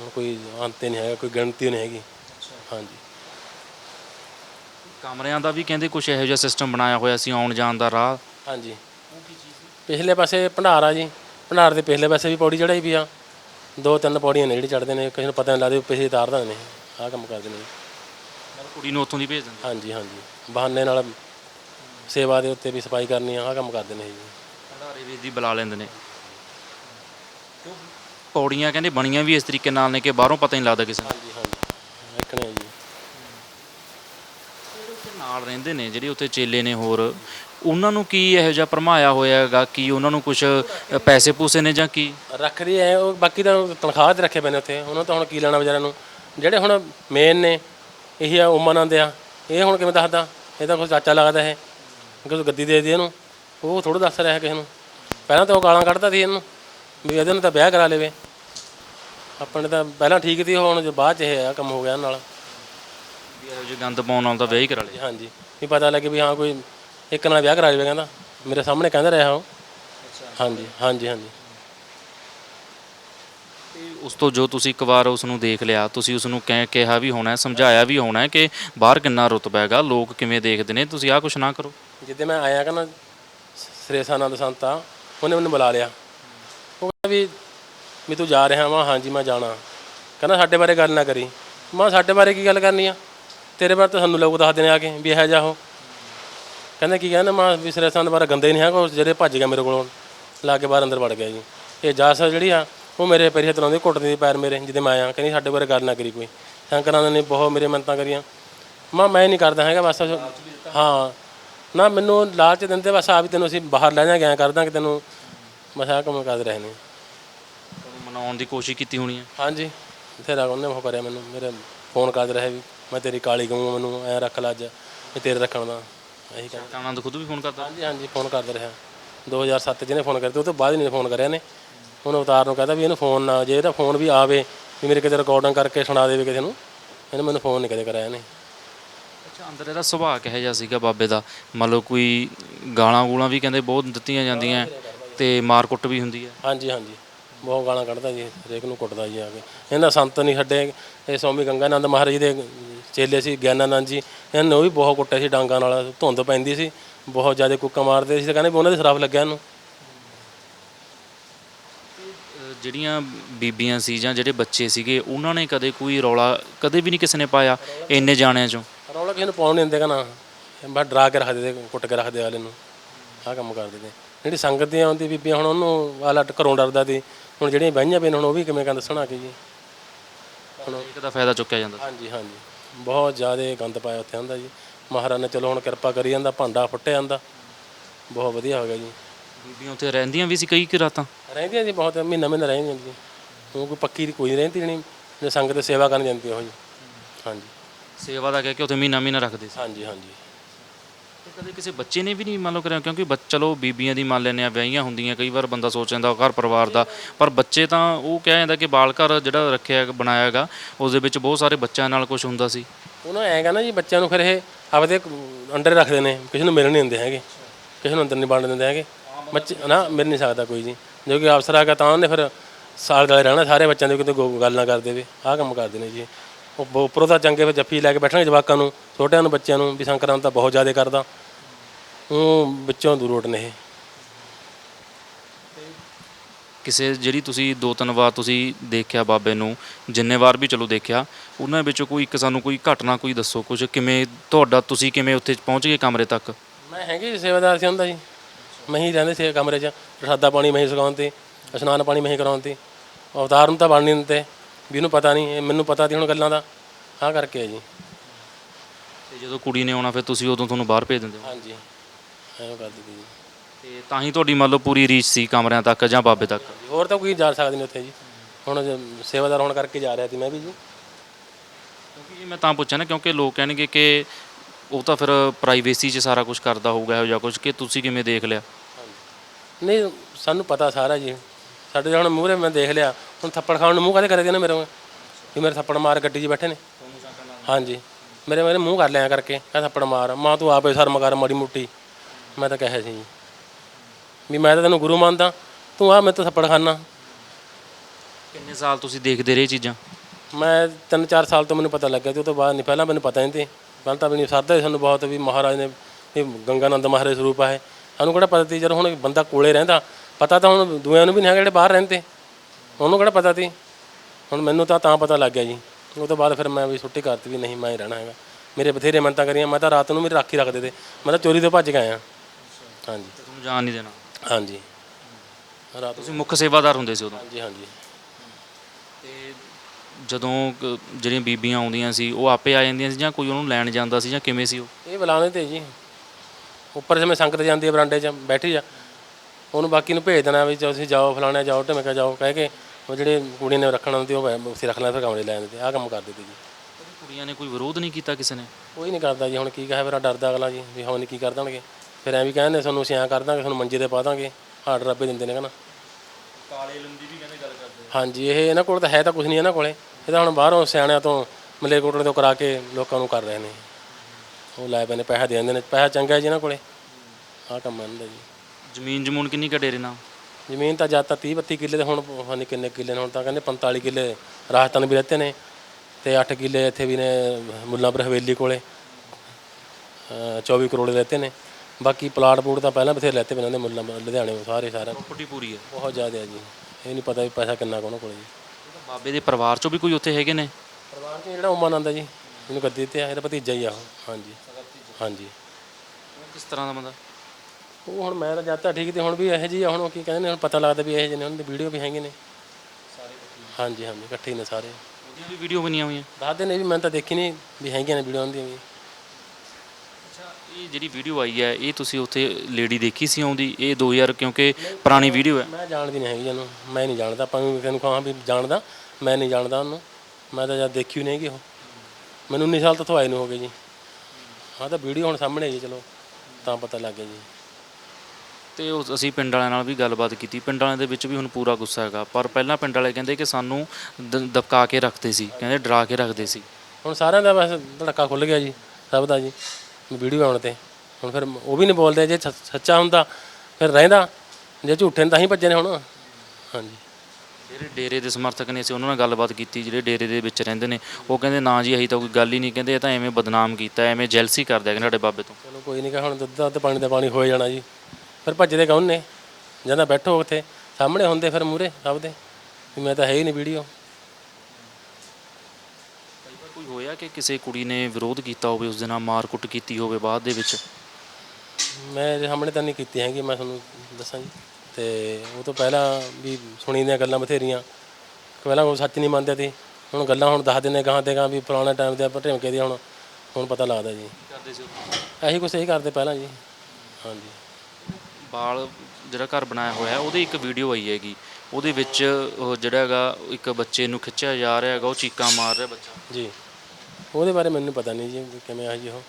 ਹੁਣ ਕੋਈ ਅੰਤ ਹੀ ਨਹੀਂ ਹੈਗਾ ਕੋਈ ਗਿਣਤੀ ਨਹੀਂ ਹੈਗੀ। ਹਾਂਜੀ। ਕਮਰਿਆਂ ਦਾ ਵੀ ਕਹਿੰਦੇ ਕੁਝ ਇਹੋ ਜਿਹਾ ਸਿਸਟਮ ਬਣਾਇਆ ਹੋਇਆ ਸੀ ਆਉਣ ਜਾਣ ਦਾ ਰਾਹ। ਹਾਂਜੀ। ਪਿਛਲੇ ਪਾਸੇ ਭੰਡਾਰ ਆ ਜੀ। ਭੰਡਾਰ ਦੇ ਪਿਛਲੇ ਪਾਸੇ ਵੀ ਪੌੜੀ ਚੜਾਈ ਵੀ ਆ। ਦੋ ਤਿੰਨ ਪੌੜੀਆਂ ਨੇ ਜਿਹੜੀ ਚੜਦੇ ਨੇ ਕਿਸੇ ਨੂੰ ਪਤਾ ਨਹੀਂ ਲੱਗਦਾ ਵੀ ਪਿਛੇ ਤਾਰਦਾ ਨੇ ਆਹ ਕੰਮ ਕਰਦੇ ਨੇ। ਕੁੜੀ ਨੂੰ ਉੱਥੋਂ ਦੀ ਭੇਜ ਦਿੰਦੇ ਹਾਂਜੀ ਹਾਂਜੀ। ਬਹਾਨੇ ਨਾਲ ਸੇਵਾ ਦੇ ਉੱਤੇ ਵੀ ਸਫ਼ਾਈ ਕਰਨੀ ਆ ਆਹ ਕੰਮ ਕਰਦੇ ਨੇ ਜੀ। ਵੀ ਬੁਲਾ ਲੈਂਦੇ ਨੇ। ਪੌੜੀਆਂ ਕਹਿੰਦੇ ਬਣੀਆਂ ਵੀ ਇਸ ਤਰੀਕੇ ਨਾਲ ਨੇ ਕਿ ਬਾਹਰੋਂ ਪਤਾ ਨਹੀਂ ਲੱਗਦਾ ਕਿਸੇ ਨੂੰ। ਹਾਂਜੀ ਹਾਂਜੀ। ਰੱਖਣੇ ਆ ਜੀ। ਉੱਥੇ ਨਾਲ ਰਹਿੰਦੇ ਨੇ ਜਿਹੜੇ ਉੱਥੇ ਚੇਲੇ ਨੇ ਹੋਰ ਉਹਨਾਂ ਨੂੰ ਕੀ ਇਹੋ ਜਿਹਾ ਭਰਮਾਇਆ ਹੋਇਆ ਹੈਗਾ ਕਿ ਉਹਨਾਂ ਨੂੰ ਕੁਝ ਪੈਸੇ ਪੂਸੇ ਨੇ ਜਾਂ ਕੀ? ਰੱਖਦੀ ਐ ਉਹ ਬਾਕੀ ਤਾਂ ਤਨਖਾਹ ਤੇ ਰੱਖੇ ਪਏ ਨੇ ਉੱਥੇ। ਉਹਨਾਂ ਤੋਂ ਹੁਣ ਕੀ ਲੈਣਾ ਵਿਚਾਰਿਆਂ ਨੂੰ? ਜਿਹੜੇ ਹੁਣ ਮੇਨ ਨੇ ਇਹੀ ਆ ਉਮਾਨੰਦ ਆ। ਇਹ ਹੁਣ ਕਿਵੇਂ ਦੱਸਦਾ? ਇਹ ਤਾਂ ਕੋਈ ਚਾਚਾ ਲੱਗਦਾ ਇਹ। ਕਿਉਂਕਿ ਗੱਦੀ ਦੇ ਦੀ ਇਹਨੂੰ। ਉਹ ਥੋੜਾ ਦੱਸ ਰਿਹਾ ਕਿਸੇ ਨੂੰ। ਪਹਿਲਾਂ ਤਾਂ ਉਹ ਗਾਲਾਂ ਕੱਢਦਾ ਸੀ ਇਹਨੂੰ ਵੀ ਇਹਦੇ ਨਾਲ ਤਾਂ ਵਿਆਹ ਕਰਾ ਲਵੇ। ਆਪਣੇ ਤਾਂ ਪਹਿਲਾਂ ਠੀਕ ਸੀ ਹੁਣ ਜੋ ਬਾਅਦ ਚ ਇਹ ਆ ਕੰਮ ਹੋ ਗਿਆ ਨਾਲ। ਵੀ ਇਹੋ ਜਿਹੇ ਗੰਦ ਪਾਉਣ ਨਾਲ ਤਾਂ ਵਿਆਹ ਹੀ ਕਰਾ ਲਿਆ ਹਾਂਜੀ। ਵੀ ਪਤਾ ਲੱਗੇ ਵੀ ਹਾਂ ਕੋਈ ਇੱਕ ਨਾਲ ਵਿਆਹ ਕਰਾ ਲਵੇ ਕਹਿੰਦਾ ਮੇਰੇ ਸਾਹਮਣੇ ਕਹਿੰਦਾ ਰਿਹਾ ਉਹ। ਹਾਂਜੀ ਹਾਂਜੀ ਹਾਂਜੀ। ਉਸ ਤੋਂ ਜੋ ਤੁਸੀਂ ਇੱਕ ਵਾਰ ਉਸ ਨੂੰ ਦੇਖ ਲਿਆ ਤੁਸੀਂ ਉਸ ਨੂੰ ਕਹਿ ਕਿਹਾ ਵੀ ਹੋਣਾ ਹੈ, ਸਮਝਾਇਆ ਵੀ ਹੋਣਾ ਹੈ ਕਿ ਬਾਹਰ ਕਿੰਨਾ ਰੁਤਬਾ ਹੈਗਾ ਲੋਕ ਕਿਵੇਂ ਦੇਖਦੇ ਨੇ ਤੁਸੀਂ ਆਹ ਕੁਛ ਨਾ ਕਰੋ। ਜਿੱਦੇ ਮੈਂ ਆਇਆ ਕਹਿੰਦਾ ਸ੍ਰੇਸ਼ਾਨੰਦ ਸੰਤਾ ਉਹਨੇ ਮੈਨੂੰ ਬੁਲਾ ਲਿਆ। ਉਹ ਕਹਿੰਦਾ ਵੀ ਮੈਂ ਤੂੰ ਜਾ ਰਿਹਾ ਵਾਂ, ਹਾਂਜੀ ਮੈਂ ਜਾਣਾ। ਕਹਿੰਦਾ ਸਾਡੇ ਬਾਰੇ ਗੱਲ ਨਾ ਕਰੀ। ਮੈਂ, ਸਾਡੇ ਬਾਰੇ ਕੀ ਗੱਲ ਕਰਨੀ ਆ? ਤੇਰੇ ਬਾਰੇ ਤਾਂ ਸਾਨੂੰ ਲੋਕ ਦੱਸਦੇ ਨੇ ਆ ਕੇ ਵੀ ਇਹ ਜਾ ਉਹ। ਕਹਿੰਦਾ ਕੀ ਕਹਿੰਦਾ ਮੈਂ, ਵੀ ਸ੍ਰੇਸ਼ਾਨੰਦ ਬਾਰੇ ਗੰਦੇ ਨਹੀਂ ਹੈਗਾ, ਉਹ ਜਿਹੜੇ ਭੱਜ ਗਿਆ ਮੇਰੇ ਕੋਲੋਂ ਲਾ ਕੇ ਬਾਹਰ ਅੰਦਰ ਵੜ ਗਿਆ ਜੀ। ਇਹ ਜਾਸ ਜਿਹੜੀ ਆ, ਉਹ ਮੇਰੇ ਪੈਰੀ ਹੱਥ ਲਾਉਂਦੀ ਘੁੱਟਦੀ ਸੀ ਪੈਰ ਮੇਰੇ ਜਿੱਦੇ ਮੈਂ ਆ। ਕਹਿੰਦੀ ਸਾਡੇ ਬਾਰੇ ਗੱਲ ਨਾ ਕਰੀ ਕੋਈ। ਸ਼ੰਕਰਾਂ ਨੇ ਬਹੁਤ ਮੇਰੇ ਮਿੰਨਤਾਂ ਕਰੀਆਂ। ਮੈਂ ਮੈਂ ਨਹੀਂ ਕਰਦਾ ਹੈਗਾ, ਬਸ। ਹਾਂ। ਨਾ ਮੈਨੂੰ ਲਾਲਚ ਦਿੰਦੇ ਬਸ ਆ ਵੀ ਤੈਨੂੰ ਅਸੀਂ ਬਾਹਰ ਲੈ ਜਾ ਗਿਆ ਕਰ ਦਾਂਗੇ ਤੈਨੂੰ ਆਹ ਕੰਮ ਕਰਦੇ ਰਹੇ ਨੇ ਤੁਹਾਨੂੰ ਮਨਾਉਣ ਦੀ ਕੋਸ਼ਿਸ਼ ਕੀਤੀ ਹੋਣੀ ਹੈ ਹਾਂਜੀ ਬਥੇਰਾ ਉਹਨੇ ਉਹ ਕਰਿਆ ਮੈਨੂੰ ਮੇਰੇ ਫੋਨ ਕਰਦੇ ਰਹੇ ਵੀ ਮੈਂ ਤੇਰੀ ਕਾਲੀ ਗਊ ਮੈਨੂੰ ਐ ਰੱਖ ਲੈ ਅੱਜ ਤੇਰੇ ਰੱਖਣ ਦਾ ਇਹੀ ਕਹਿੰਦਾ। ਆਨੰਦ ਖੁਦ ਵੀ ਫੋਨ ਕਰਦਾ। ਹਾਂਜੀ ਹਾਂਜੀ ਫੋਨ ਕਰਦੇ ਰਿਹਾ। 2007 ਜਿਹਨੇ ਫੋਨ ਕਰਿਆ ਉਹ ਤੋਂ ਬਾਅਦ ਹੀ ਨਹੀਂ ਫੋਨ ਕਰਿਆ ਨੇ। ਉਹਨੇ ਅਵਤਾਰ ਨੂੰ ਕਹਿੰਦਾ ਵੀ ਇਹਨੂੰ ਫੋਨ ਨਾ ਜੇ ਇਹਦਾ ਫੋਨ ਵੀ ਆਵੇ ਵੀ ਮੇਰੇ ਕਿਤੇ ਰਿਕਾਰਡਿੰਗ ਕਰਕੇ ਸੁਣਾ ਦੇਵੇ ਕਿਸੇ ਨੂੰ ਇਹਨੇ ਮੈਨੂੰ ਫੋਨ ਨਹੀਂ ਕਦੇ ਕਰਾਇਆ ਨੇ। ਅੰਦਰ ਇਹਦਾ ਸੁਭਾਅ ਕਿਹੋ ਜਿਹਾ ਸੀਗਾ ਬਾਬੇ ਦਾ? ਮੰਨ ਲਓ ਕੋਈ ਗਾਲਾਂ ਗੂਲਾਂ ਵੀ ਕਹਿੰਦੇ ਬਹੁਤ ਦਿੱਤੀਆਂ ਜਾਂਦੀਆਂ ਤੇ ਮਾਰ ਕੁੱਟ ਵੀ ਹੁੰਦੀ ਹੈ। ਹਾਂਜੀ ਹਾਂਜੀ। ਬਹੁਤ ਗਾਲਾਂ ਕੱਢਦਾ ਜੀ ਹਰੇਕ ਨੂੰ ਕੁੱਟਦਾ ਜੀ ਆ ਕੇ। ਇਹਦਾ ਸੰਤ ਨਹੀਂ ਛੱਡੇ। ਇਹ ਸਵਾਮੀ ਗੰਗਾਨੰਦ ਮਹਾਰਾਜ ਦੇ ਚੇਲੇ ਸੀ ਗਿਆਨਾਨੰਦ ਜੀ। ਇਹਨਾਂ ਨੇ ਵੀ ਬਹੁਤ ਕੁੱਟੇ ਸੀ ਡਾਂਗਾਂ ਨਾਲ ਧੁੰਦ ਪੈਂਦੀ ਸੀ। ਬਹੁਤ ਜ਼ਿਆਦਾ ਕੁੱਕਾ ਮਾਰਦੇ ਸੀ ਤੇ ਕਹਿੰਦੇ ਵੀ ਉਹਨਾਂ ਦੇ ਸ਼ਰਾਫ ਲੱਗਿਆ ਇਹਨੂੰ। ਜਿਹੜੀਆਂ ਬੀਬੀਆਂ ਸੀ ਜਾਂ ਜਿਹੜੇ ਬੱਚੇ ਸੀਗੇ ਉਹਨਾਂ ਨੇ ਕਦੇ ਕੋਈ ਰੌਲਾ ਕਦੇ ਵੀ ਨਹੀਂ ਕਿਸੇ ਨੇ ਪਾਇਆ ਇੰਨੇ ਜਾਣਿਆਂ ਚੋਂ? ਰੌਲਾ ਕਿਸੇ ਨੂੰ ਪਾਉਣ ਨਹੀਂ ਦਿੰਦੇ ਕਹਣਾ ਬਸ ਡਰਾ ਕੇ ਰੱਖਦੇ ਤੇ ਕੁੱਟ ਕੇ ਰੱਖਦੇ ਵਾਲੇ ਨੂੰ। ਆਹ ਕੰਮ ਕਰਦੇ ਤੇ ਜਿਹੜੀ ਸੰਗਤ ਦੀਆਂ ਆਉਂਦੀ ਬੀਬੀਆਂ ਹੁਣ ਉਹਨੂੰ ਆਲਾ ਘਰੋਂ ਡਰਦਾ ਸੀ। ਹੁਣ ਜਿਹੜੀਆਂ ਬਹਿਆਂ ਪਈਆਂ ਹੁਣ ਉਹ ਵੀ ਕਿਵੇਂ ਕਹਿੰਦਾ ਦੱਸਣਾ ਕਿ ਜੀ ਇੱਕ ਦਾ ਫਾਇਦਾ ਚੁੱਕਿਆ ਜਾਂਦਾ। ਹਾਂਜੀ ਹਾਂਜੀ। ਬਹੁਤ ਜ਼ਿਆਦਾ ਗੰਦ ਪਾਇਆ ਉੱਥੇ ਹੁੰਦਾ ਜੀ। ਮਹਾਰਾਜ ਨੇ ਚਲੋ ਹੁਣ ਕਿਰਪਾ ਕਰੀ ਜਾਂਦਾ ਭਾਂਡਾ ਫੁੱਟਿਆ ਜਾਂਦਾ ਬਹੁਤ ਵਧੀਆ ਹੋ ਗਿਆ ਜੀ। ਬੀਬੀਆਂ ਉੱਥੇ ਰਹਿੰਦੀਆਂ ਵੀ ਸੀ ਕਈ ਕਿ ਰਾਤਾਂ? ਰਹਿੰਦੀਆਂ ਜੀ ਬਹੁਤ ਮਹੀਨਾ ਮਹੀਨਾ ਰਹਿੰਦੀਆਂ ਜੀ। ਉਹ ਕੋਈ ਪੱਕੀ ਦੀ ਕੋਈ ਨਹੀਂ ਰਹਿੰਦੀ ਨਹੀਂ ਜੇ ਸੰਗਤ ਦੀ ਸੇਵਾ ਕਰਨ ਜਾਂਦੀ ਉਹ ਜੀ। ਹਾਂਜੀ। ਸੇਵਾ ਦਾ ਕਹਿ ਕੇ ਉੱਥੇ ਮਹੀਨਾ ਮਹੀਨਾ ਰੱਖਦੇ ਸੀ। ਹਾਂਜੀ ਹਾਂਜੀ। ਤੇ ਕਦੇ ਕਿਸੇ ਬੱਚੇ ਨੇ ਵੀ ਨਹੀਂ ਮੰਨ ਲਓ ਕਰਿਆ ਕਿਉਂਕਿ ਬੱਚ- ਚਲੋ ਬੀਬੀਆਂ ਦੀ ਮੰਨ ਲੈਂਦੇ ਆ ਵਿਆਹੀਆਂ ਹੁੰਦੀਆਂ ਕਈ ਵਾਰ ਬੰਦਾ ਸੋਚ ਜਾਂਦਾ ਘਰ ਪਰਿਵਾਰ ਦਾ ਪਰ ਬੱਚੇ ਤਾਂ ਉਹ ਕਿਹਾ ਜਾਂਦਾ ਕਿ ਬਾਲ ਘਰ ਜਿਹੜਾ ਰੱਖਿਆ ਬਣਾਇਆ ਹੈਗਾ ਉਸ ਦੇ ਵਿੱਚ ਬਹੁਤ ਸਾਰੇ ਬੱਚਿਆਂ ਨਾਲ ਕੁਝ ਹੁੰਦਾ ਸੀ। ਉਹਨਾਂ ਐਂ ਕਹਿੰਦਾ ਜੀ ਬੱਚਿਆਂ ਨੂੰ ਫਿਰ ਇਹ ਆਪਦੇ ਅੰਡਰ ਰੱਖਦੇ ਨੇ ਕਿਸੇ ਨੂੰ ਮਿਲਣ ਨਹੀਂ ਦਿੰਦੇ ਹੈਗੇ। ਕਿਸੇ ਨੂੰ ਅੰਦਰ ਨਹੀਂ ਵੜਨ ਦਿੰਦੇ ਹੈਗੇ। ਬੱਚੇ ਨਾ ਮਿਲ ਨਹੀਂ ਸਕਦਾ ਕੋਈ ਜੀ। ਜੋ ਕਿ ਅਫਸਰ ਆ ਗਿਆ ਤਾਂ ਉਹਨੇ ਫਿਰ ਸਾਲ ਗਲੇ ਰਹਿਣਾ ਸਾਰੇ ਬੱਚਿਆਂ ਦੇ ਕਿਤੇ ਗੋ- ਗੱਲ ਨਾ ਕਰਦੇ ਵੇ ਆਹ ਕੰਮ ਕਰਦੇ ਨੇ ਜੀ। ਉਹ ਉੱਪਰੋਂ ਤਾਂ ਚੰਗੇ ਫਿਰ ਜੱਫੀ ਲੈ ਕੇ ਬੈਠਣਗੇ ਜਵਾਕਾਂ ਨੂੰ ਛੋਟਿਆਂ ਨੂੰ ਬੱਚਿਆਂ ਨੂੰ ਵੀ ਸੰਕਰਾਂਤ ਤਾਂ ਬਹੁਤ ਜ਼ਿਆਦਾ ਕਰਦਾ। ਉਹ ਵਿੱਚੋਂ ਦੂਰ ਰੋਟ ਨੇ ਇਹ ਕਿਸੇ ਜਿਹੜੀ ਤੁਸੀਂ ਦੋ ਤਿੰਨ ਵਾਰ ਤੁਸੀਂ ਦੇਖਿਆ ਬਾਬੇ ਨੂੰ ਜਿੰਨੇ ਵਾਰ ਵੀ ਚਲੋ ਦੇਖਿਆ ਉਹਨਾਂ ਵਿੱਚੋਂ ਕੋਈ ਇੱਕ ਸਾਨੂੰ ਕੋਈ ਘਟਨਾ ਕੋਈ ਦੱਸੋ ਕੁਝ ਕਿਵੇਂ ਤੁਹਾਡਾ ਤੁਸੀਂ ਕਿਵੇਂ ਉੱਥੇ ਪਹੁੰਚ ਗਏ ਕਮਰੇ ਤੱਕ? ਮੈਂ ਹੈਗੀ ਸੇਵਾਦਾਰ ਸੀ ਹੁੰਦਾ ਜੀ। ਮੈਂ ਹੀ ਰਹਿੰਦੇ ਸੀ ਕਮਰੇ 'ਚ ਪ੍ਰਸ਼ਾਦਾ ਪਾਣੀ ਮੈਂ ਹੀ ਸਕਾਉਣ ਤੇ ਇਸ਼ਨਾਨ ਪਾਣੀ ਮੈਂ ਹੀ ਕਰਾਉਣ ਤੇ। ਅਵਤਾਰ ਨੂੰ ਤਾਂ ਬਣ ਨਹੀਂ ਦਿੰਦੇ। ਵੀ ਇਹਨੂੰ ਪਤਾ ਨਹੀਂ ਇਹ ਮੈਨੂੰ ਪਤਾ ਸੀ ਹੁਣ ਗੱਲਾਂ ਦਾ ਆਹ ਕਰਕੇ ਹੈ ਜੀ। ਤੇ ਜਦੋਂ ਕੁੜੀ ਨੇ ਆਉਣਾ ਫਿਰ ਤੁਸੀਂ ਉਦੋਂ ਤੁਹਾਨੂੰ ਬਾਹਰ ਭੇਜ ਦਿੰਦੇ ਹੋ? ਹਾਂਜੀ ਐਂ ਕਰ ਦਿੱਤੀ ਜੀ। ਤੇ ਤਾਂ ਹੀ ਤੁਹਾਡੀ ਮੰਨ ਲਓ ਪੂਰੀ ਰੀਚ ਸੀ ਕਮਰਿਆਂ ਤੱਕ ਜਾਂ ਬਾਬੇ ਤੱਕ? ਹੋਰ ਤਾਂ ਕੋਈ ਜਾ ਸਕਦਾ ਨਹੀਂ ਉੱਥੇ ਜੀ। ਹੁਣ ਜੇ ਸੇਵਾਦਾਰ ਹੋਣ ਕਰਕੇ ਜਾ ਰਿਹਾ ਸੀ ਮੈਂ ਵੀ ਜੀ। ਕਿਉਂਕਿ ਇਹ ਮੈਂ ਤਾਂ ਪੁੱਛਿਆ ਨਾ ਕਿਉਂਕਿ ਲੋਕ ਕਹਿਣਗੇ ਕਿ ਉਹ ਤਾਂ ਫਿਰ ਪ੍ਰਾਈਵੇਸੀ 'ਚ ਸਾਰਾ ਕੁਝ ਕਰਦਾ ਹੋਊਗਾ ਇਹੋ ਜਿਹਾ ਕੁਝ ਕਿ ਤੁਸੀਂ ਕਿਵੇਂ ਦੇਖ ਲਿਆ? ਨਹੀਂ ਸਾਨੂੰ ਪਤਾ ਸਾਰਾ ਜੀ। ਸਾਡੇ ਤਾਂ ਹੁਣ ਮੂਹਰੇ ਮੈਂ ਦੇਖ ਲਿਆ। ਹੁਣ ਥੱਪੜ ਖਾਣ ਨੂੰ ਮੂੰਹ ਕਾਹਦੇ ਕਰੇ ਨੇ ਮੇਰੇ ਕੋਲ? ਵੀ ਮੇਰੇ ਥੱਪੜ ਮਾਰ ਗੱਡੀ 'ਚ ਬੈਠੇ ਨੇ। ਹਾਂਜੀ। ਮੇਰੇ ਮੇਰੇ ਮੂੰਹ ਕਰ ਲਿਆ ਕਰਕੇ ਕਹ ਥੱਪੜ ਮਾਰ। ਮਾਂ ਤੂੰ ਆਪੇ ਸ਼ਰਮ ਕਰ ਮਾੜੀ ਮੁੱਟੀ। ਮੈਂ ਤਾਂ ਕਹਿਆ ਸੀ। ਵੀ ਮੈਂ ਤਾਂ ਤੈਨੂੰ ਗੁਰੂ ਮੰਨਦਾ। ਤੂੰ ਆ ਮੇਰੇ ਤੋਂ ਥੱਪੜ ਖਾਨਾ। ਕਿੰਨੇ ਸਾਲ ਤੁਸੀਂ ਦੇਖਦੇ ਰਹੇ ਚੀਜ਼ਾਂ? ਮੈਂ ਤਿੰਨ ਚਾਰ ਸਾਲ ਤੋਂ ਮੈਨੂੰ ਪਤਾ ਲੱਗਿਆ ਤੇ ਉਹ ਤੋਂ ਬਾਅਦ ਨਹੀਂ ਪਹਿਲਾਂ ਮੈਨੂੰ ਪਤਾ ਨਹੀਂ ਸੀ। ਪਹਿਲਾਂ ਤਾਂ ਵੀ ਨਹੀਂ ਸਰਦਾ ਸੀ ਸਾਨੂੰ ਬਹੁਤ ਵੀ ਮਹਾਰਾਜ ਨੇ ਇਹ ਗੰਗਾਨੰਦ ਮਹਾਰਾਜ ਸਰੂਪ ਹੈ ਸਾਨੂੰ ਕਿਹੜਾ ਪਤਾ ਸੀ ਜਦੋਂ ਹੁਣ ਬੰਦਾ ਕੋਲੇ ਰਹਿੰਦਾ ਪਤਾ ਤਾਂ ਹੁਣ ਦੂਆਂ ਨੂੰ ਵੀ ਨਹੀਂ ਹੈਗਾ ਜਿਹੜੇ ਬਾਹਰ ਰਹਿੰਦੇ। ਉਹਨੂੰ ਕਿਹੜਾ ਪਤਾ ਸੀ? ਹੁਣ ਮੈਨੂੰ ਤਾਂ ਤਾਂ ਪਤਾ ਲੱਗ ਗਿਆ ਜੀ। ਉਹ ਤੋਂ ਬਾਅਦ ਫਿਰ ਮੈਂ ਵੀ ਛੁੱਟੀ ਕਰਤੀ ਵੀ ਨਹੀਂ ਮੈਂ ਹੀ ਰਹਿਣਾ ਹੈਗਾ। ਮੇਰੇ ਬਥੇਰੇ ਮਿੰਨਤਾਂ ਕਰੀਆਂ ਮੈਂ ਤਾਂ ਰਾਤ ਨੂੰ ਮੇਰੀ ਰਾਖੀ ਰੱਖਦੇ ਤੇ। ਮੈਂ ਤਾਂ ਚੋਰੀ ਤੋਂ ਭੱਜ ਕੇ ਆਇਆ। ਹਾਂਜੀ। ਤੁਹਾਨੂੰ ਜਾਣ ਨਹੀਂ ਦੇਣਾ। ਹਾਂਜੀ। ਰਾਤ ਨੂੰ ਤੁਸੀਂ ਮੁੱਖ ਸੇਵਾਦਾਰ ਹੁੰਦੇ ਸੀ ਉਦੋਂ। ਹਾਂਜੀ ਹਾਂਜੀ। ਤੇ ਜਦੋਂ ਕ- ਜਿਹੜੀਆਂ ਬੀਬੀਆਂ ਆਉਂਦੀਆਂ ਸੀ ਉਹ ਆਪੇ ਆ ਜਾਂਦੀਆਂ ਸੀ ਜਾਂ ਕੋਈ ਉਹਨੂੰ ਲੈਣ ਜਾਂਦਾ ਸੀ ਜਾਂ ਕਿਵੇਂ ਸੀ ਉਹ? ਇਹ ਬੁਲਾਉਂਦੇ ਤੇ ਜੀ। ਉੱਪਰ ਜਿਵੇਂ ਸੰਗਤ ਜਾਂਦੀ ਹੈ ਬਰਾਂਡੇ 'ਚ ਬੈਠੀ ਜਾ ਉਹਨੂੰ ਬਾਕੀ ਨੂੰ ਭੇਜ ਦੇਣਾ ਵੀ ਤੁਸੀਂ ਜਾਓ ਫਲਾਣਾ ਜਾਓ ਢਮਕਾ ਜਾਓ ਕਹਿ ਕੇ ਉਹ ਜਿਹੜੇ ਕੁੜੀ ਨੇ ਰੱਖਣਾ ਹੁੰਦੀ ਉਹ ਉੱਥੇ ਰੱਖ ਲੈਣਾ ਫਿਰ ਕਮਰੇ ਲੈ ਜਾਂਦੇ ਤੇ ਆਹ ਕੰਮ ਕਰ ਦਿੱਤੇ ਜੀ। ਕੁੜੀਆਂ ਨੇ ਕੋਈ ਵਿਰੋਧ ਨਹੀਂ ਕੀਤਾ ਕਿਸੇ ਨੇ? ਕੋਈ ਨਹੀਂ ਕਰਦਾ ਜੀ ਹੁਣ ਕੀ ਕਹੇ ਮੇਰਾ ਡਰਦਾ ਅਗਲਾ ਜੀ ਵੀ ਹੁਣ ਕੀ ਕਰ ਦੇਣਗੇ। ਫਿਰ ਐਂ ਵੀ ਕਹਿੰਦੇ ਤੁਹਾਨੂੰ ਅਸੀਂ ਐਂ ਕਰ ਦਾਂਗੇ ਤੁਹਾਨੂੰ ਮੰਜੇ ਤੇ ਪਾ ਦਾਂਗੇ ਆਰਡਰ ਆਪੇ ਦਿੰਦੇ ਨੇ ਕਹਿੰਦਾ। ਕਾਲੇ ਲੰਦੀ ਵੀ ਕਹਿੰਦੇ ਗੱਲ ਕਰਦੇ ਹਾਂਜੀ ਇਹ ਇਹਨਾਂ ਕੋਲ ਤਾਂ ਹੈ ਤਾਂ ਕੁਝ ਨਹੀਂ ਇਹਨਾਂ ਕੋਲੇ। ਇਹ ਤਾਂ ਹੁਣ ਬਾਹਰੋਂ ਸਿਆਣਿਆਂ ਤੋਂ ਮਲੇਕੋਟਲੇ ਤੋਂ ਕਰਾ ਕੇ ਲੋਕਾਂ ਨੂੰ ਕਰ ਰਹੇ ਨੇ। ਉਹ ਲੈ ਪਏ ਨੇ ਪੈਸਾ ਦੇ ਦਿੰਦੇ ਨੇ ਪੈਸਾ ਚੰਗਾ ਹੈ ਜੀ ਇਹਨਾਂ ਕੋਲੇ। ਆਹ ਕੰਮ ਮੰਨਦਾ ਜੀ। ਜ਼ਮੀਨ ਜਮੂਨ ਕਿੰਨੀ ਕੁ ਡੇਰੇ ਨਾਲ? ਜ਼ਮੀਨ ਤਾਂ ਜਦ ਤਾਂ 30 32 ਕਿੱਲੇ ਤੇ ਹੁਣ ਪਤਾ ਨਹੀਂ ਕਿੰਨੇ ਕਿੱਲੇ ਨੇ ਹੁਣ ਤਾਂ ਕਹਿੰਦੇ 45 ਕਿੱਲੇ ਰਾਜਸਥਾਨ ਵੀ ਰਹਤੇ ਨੇ ਤੇ 8 ਕਿੱਲੇ ਇੱਥੇ ਵੀ ਨੇ ਮੁੱਲਾਂਪੁਰ ਹਵੇਲੀ ਕੋਲੇ ਅਹ 24 ਕਰੋੜ ਰਹਤੇ ਨੇ। ਬਾਕੀ ਪਲਾਟ ਪੂਟ ਤਾਂ ਪਹਿਲਾਂ ਬਥੇਰੇ ਲੈਤੇ ਪਏ ਨੇ ਮੁੱਲਾਂ ਲੁਧਿਆਣੇ ਸਾਰੇ ਸਾਰੇ। ਪ੍ਰਾਪਰਟੀ ਪੂਰੀ ਹੈ ਬਹੁਤ ਜ਼ਿਆਦਾ ਹੈ ਜੀ। ਇਹ ਨਹੀਂ ਪਤਾ ਵੀ ਪੈਸਾ ਕਿੰਨਾ ਕੋਣ ਕੋਲੇ ਜੀ। ਬਾਬੇ ਦੇ ਪਰਿਵਾਰ ਚੋਂ ਵੀ ਕੋਈ ਉੱਥੇ ਹੈਗੇ ਨੇ? ਪਰਿਵਾਰ 'ਚ ਜਿਹੜਾ ਉਮਾਨੰਦ ਹੈ ਜੀ ਇਹਨੂੰ ਗੱਦੀ ਦਿੱਤੇ ਆ ਇਹਦਾ ਭਤੀਜਾ ਹੀ ਆ ਉਹ। ਹਾਂਜੀ। ਹਾਂਜੀ। ਕਿਸ ਤਰ੍ਹਾਂ ਦਾ ਬੰਦਾ? ਉਹ ਹੁਣ ਮੈਂ ਤਾਂ ਜਦ ਤਾਂ ਠੀਕ ਤੇ ਹੁਣ ਵੀ ਇਹੋ ਜਿਹੀ ਆ ਹੁਣ ਉਹ ਕੀ ਕਹਿੰਦੇ ਨੇ ਹੁਣ ਪਤਾ ਲੱਗਦਾ ਵੀ ਇਹੋ ਜਿਹੇ ਨੇ ਉਹਨਾਂ ਦੀ ਵੀਡੀਓ ਵੀ ਹੈਗੇ ਨੇ। ਹਾਂਜੀ ਹਾਂਜੀ ਇਕੱਠੇ ਹੀ ਨੇ ਸਾਰੇ। ਉਹਦੀਆਂ ਵੀ ਵੀਡੀਓ ਬਣੀਆਂ ਹੋਈਆਂ? ਦੱਸਦੇ ਨੇ ਵੀ ਮੈਂ ਤਾਂ ਦੇਖੀ ਨਹੀਂ ਵੀ ਹੈਗੀਆਂ ਨੇ ਵੀਡੀਓ ਹੁੰਦੀਆਂ ਵੀ। ਅੱਛਾ ਇਹ ਜਿਹੜੀ ਵੀਡੀਓ ਆਈ ਹੈ ਇਹ ਤੁਸੀਂ ਉੱਥੇ ਲੇਡੀ ਦੇਖੀ ਸੀ ਆਉਂਦੀ? ਇਹ 2000 ਕਿਉਂਕਿ ਪੁਰਾਣੀ ਵੀਡੀਓ ਹੈ। ਮੈਂ ਜਾਣਦੀ ਨਹੀਂ ਹੈਗੀ ਇਹਨੂੰ ਮੈਂ ਨਹੀਂ ਜਾਣਦਾ। ਆਪਾਂ ਨੂੰ ਕਿਸੇ ਨੂੰ ਕਹਾਂ ਵੀ ਜਾਣਦਾ ਮੈਂ ਨਹੀਂ ਜਾਣਦਾ ਉਹਨੂੰ। ਮੈਂ ਤਾਂ ਜਦ ਦੇਖੀ ਨਹੀਂ ਹੈਗੀ ਉਹ। ਮੈਨੂੰ 19 ਸਾਲ ਤੋਂ ਤੋਂ ਆਏ ਨੂੰ ਹੋ ਗਏ ਜੀ। ਹਾਂ ਤਾਂ ਵੀਡੀਓ ਹੁਣ ਸਾਹਮਣੇ ਆਈ ਹੈ ਚਲੋ ਤਾਂ ਪਤਾ ਲੱਗ ਗਿਆ ਜੀ। ਤੇ ਉਹ ਅਸੀਂ ਪਿੰਡ ਵਾਲਿਆਂ ਨਾਲ ਵੀ ਗੱਲਬਾਤ ਕੀਤੀ। ਪਿੰਡ ਵਾਲਿਆਂ ਦੇ ਵਿੱਚ ਵੀ ਹੁਣ ਪੂਰਾ ਗੁੱਸਾ ਹੈਗਾ। ਪਰ ਪਹਿਲਾਂ ਪਿੰਡ ਵਾਲੇ ਕਹਿੰਦੇ ਕਿ ਸਾਨੂੰ ਦ- ਦਬਕਾ ਕੇ ਰੱਖਦੇ ਸੀ ਕਹਿੰਦੇ ਡਰਾ ਕੇ ਰੱਖਦੇ ਸੀ। ਹੁਣ ਸਾਰਿਆਂ ਦਾ ਬਸ ਧੜਕਾ ਖੁੱਲ ਗਿਆ ਜੀ ਸਭ ਦਾ ਜੀ ਵੀਡੀਓ ਆਉਣ ਤੇ। ਹੁਣ ਫਿਰ ਉਹ ਵੀ ਨਹੀਂ ਬੋਲਦੇ ਜੇ ਸੱਚ- ਸੱਚਾ ਹੁੰਦਾ ਫਿਰ ਰਹਿੰਦਾ। ਜੇ ਝੂਠੇ ਨੇ ਤਾਂ ਹੀ ਭੱਜੇ ਨੇ ਹੁਣ। ਹਾਂਜੀ। ਜਿਹੜੇ ਡੇਰੇ ਦੇ ਸਮਰਥਕ ਨੇ ਅਸੀਂ ਉਹਨਾਂ ਨਾਲ ਗੱਲਬਾਤ ਕੀਤੀ ਜਿਹੜੇ ਡੇਰੇ ਦੇ ਵਿੱਚ ਰਹਿੰਦੇ ਨੇ। ਉਹ ਕਹਿੰਦੇ ਨਾ ਜੀ ਅਸੀਂ ਤਾਂ ਕੋਈ ਗੱਲ ਹੀ ਨਹੀਂ। ਕਹਿੰਦੇ ਇਹ ਤਾਂ ਐਵੇਂ ਬਦਨਾਮ ਕੀਤਾ ਐਵੇਂ ਜੈਲਸੀ ਕਰਦੇ ਆ ਕਹਿੰਦੇ ਸਾਡੇ ਬਾਬੇ ਤੋਂ। ਚਲੋ ਕੋਈ ਨਹੀਂ ਕਹ ਹੁਣ ਦੁੱਧ ਦਾ ਤੇ ਪਾਣੀ ਦਾ ਪਾਣੀ ਹੋ ਜਾਣਾ ਜੀ। ਫਿਰ ਭੱਜਦੇ ਕੌਣ ਨੇ? ਜਦੋਂ ਬੈਠੋ ਉੱਥੇ ਸਾਹਮਣੇ ਹੁੰਦੇ ਫਿਰ ਮੂਰੇ ਸਭ ਦੇ ਵੀ ਮੈਂ ਤਾਂ ਹੈ ਹੀ ਨਹੀਂ ਵੀਡੀਓ। ਕਈ ਵਾਰ ਕੋਈ ਹੋਇਆ ਕਿ ਕਿਸੇ ਕੁੜੀ ਨੇ ਵਿਰੋਧ ਕੀਤਾ ਹੋਵੇ ਉਸ ਦੇ ਨਾਲ ਮਾਰ-ਕੁੱਟ ਕੀਤੀ ਹੋਵੇ ਬਾਅਦ ਦੇ ਵਿੱਚ? ਮੈਂ ਸਾਹਮਣੇ ਤਾਂ ਨਹੀਂ ਕੀਤੀ ਹੈਗੀ ਮੈਂ ਤੁਹਾਨੂੰ ਦੱਸਾਂ ਜੀ। ਤੇ ਉਹ ਤੋਂ ਪਹਿਲਾਂ ਵੀ ਸੁਣੀ ਦੀਆਂ ਗੱਲਾਂ ਬਥੇਰੀਆਂ। ਪਹਿਲਾਂ ਉਹ ਸੱਚ ਨਹੀਂ ਮੰਨਦੇ ਸੀ ਹੁਣ ਗੱਲਾਂ ਹੁਣ ਦੱਸ ਦਿੰਦੇ ਗਾਂ ਤੇ ਗਾਂ ਵੀ ਪੁਰਾਣੇ ਟਾਈਮ ਦੇ ਆਪਾਂ ਢਿਮਕੇ ਦੀ ਹੁਣ ਹੁਣ ਪਤਾ ਲੱਗਦਾ ਜੀ। ਕਰਦੇ ਸੀ ਇਹੀ ਕੁਛ ਇਹੀ ਕਰਦੇ ਪਹਿਲਾਂ ਜੀ। ਹਾਂਜੀ। ਬਾਲ ਜਿਹੜਾ ਘਰ ਬਣਾਇਆ ਹੋਇਆ ਹੈ, ਉਹਦੀ ਇੱਕ ਵੀਡੀਓ ਆਈ ਹੈਗੀ। ਉਹਦੇ ਵਿੱਚ ਉਹ ਜਿਹੜਾ ਹੈਗਾ ਇੱਕ ਬੱਚੇ ਨੂੰ ਖਿੱਚਿਆ ਜਾ ਰਿਹਾ ਹੈਗਾ ਉਹ ਚੀਕਾਂ ਮਾਰ ਰਿਹਾ ਬੱਚਾ। ਜੀ। ਉਹਦੇ ਬਾਰੇ ਮੈਨੂੰ ਪਤਾ ਨਹੀਂ ਜੀ ਕਿਵੇਂ ਆ ਜੀ ਉਹ।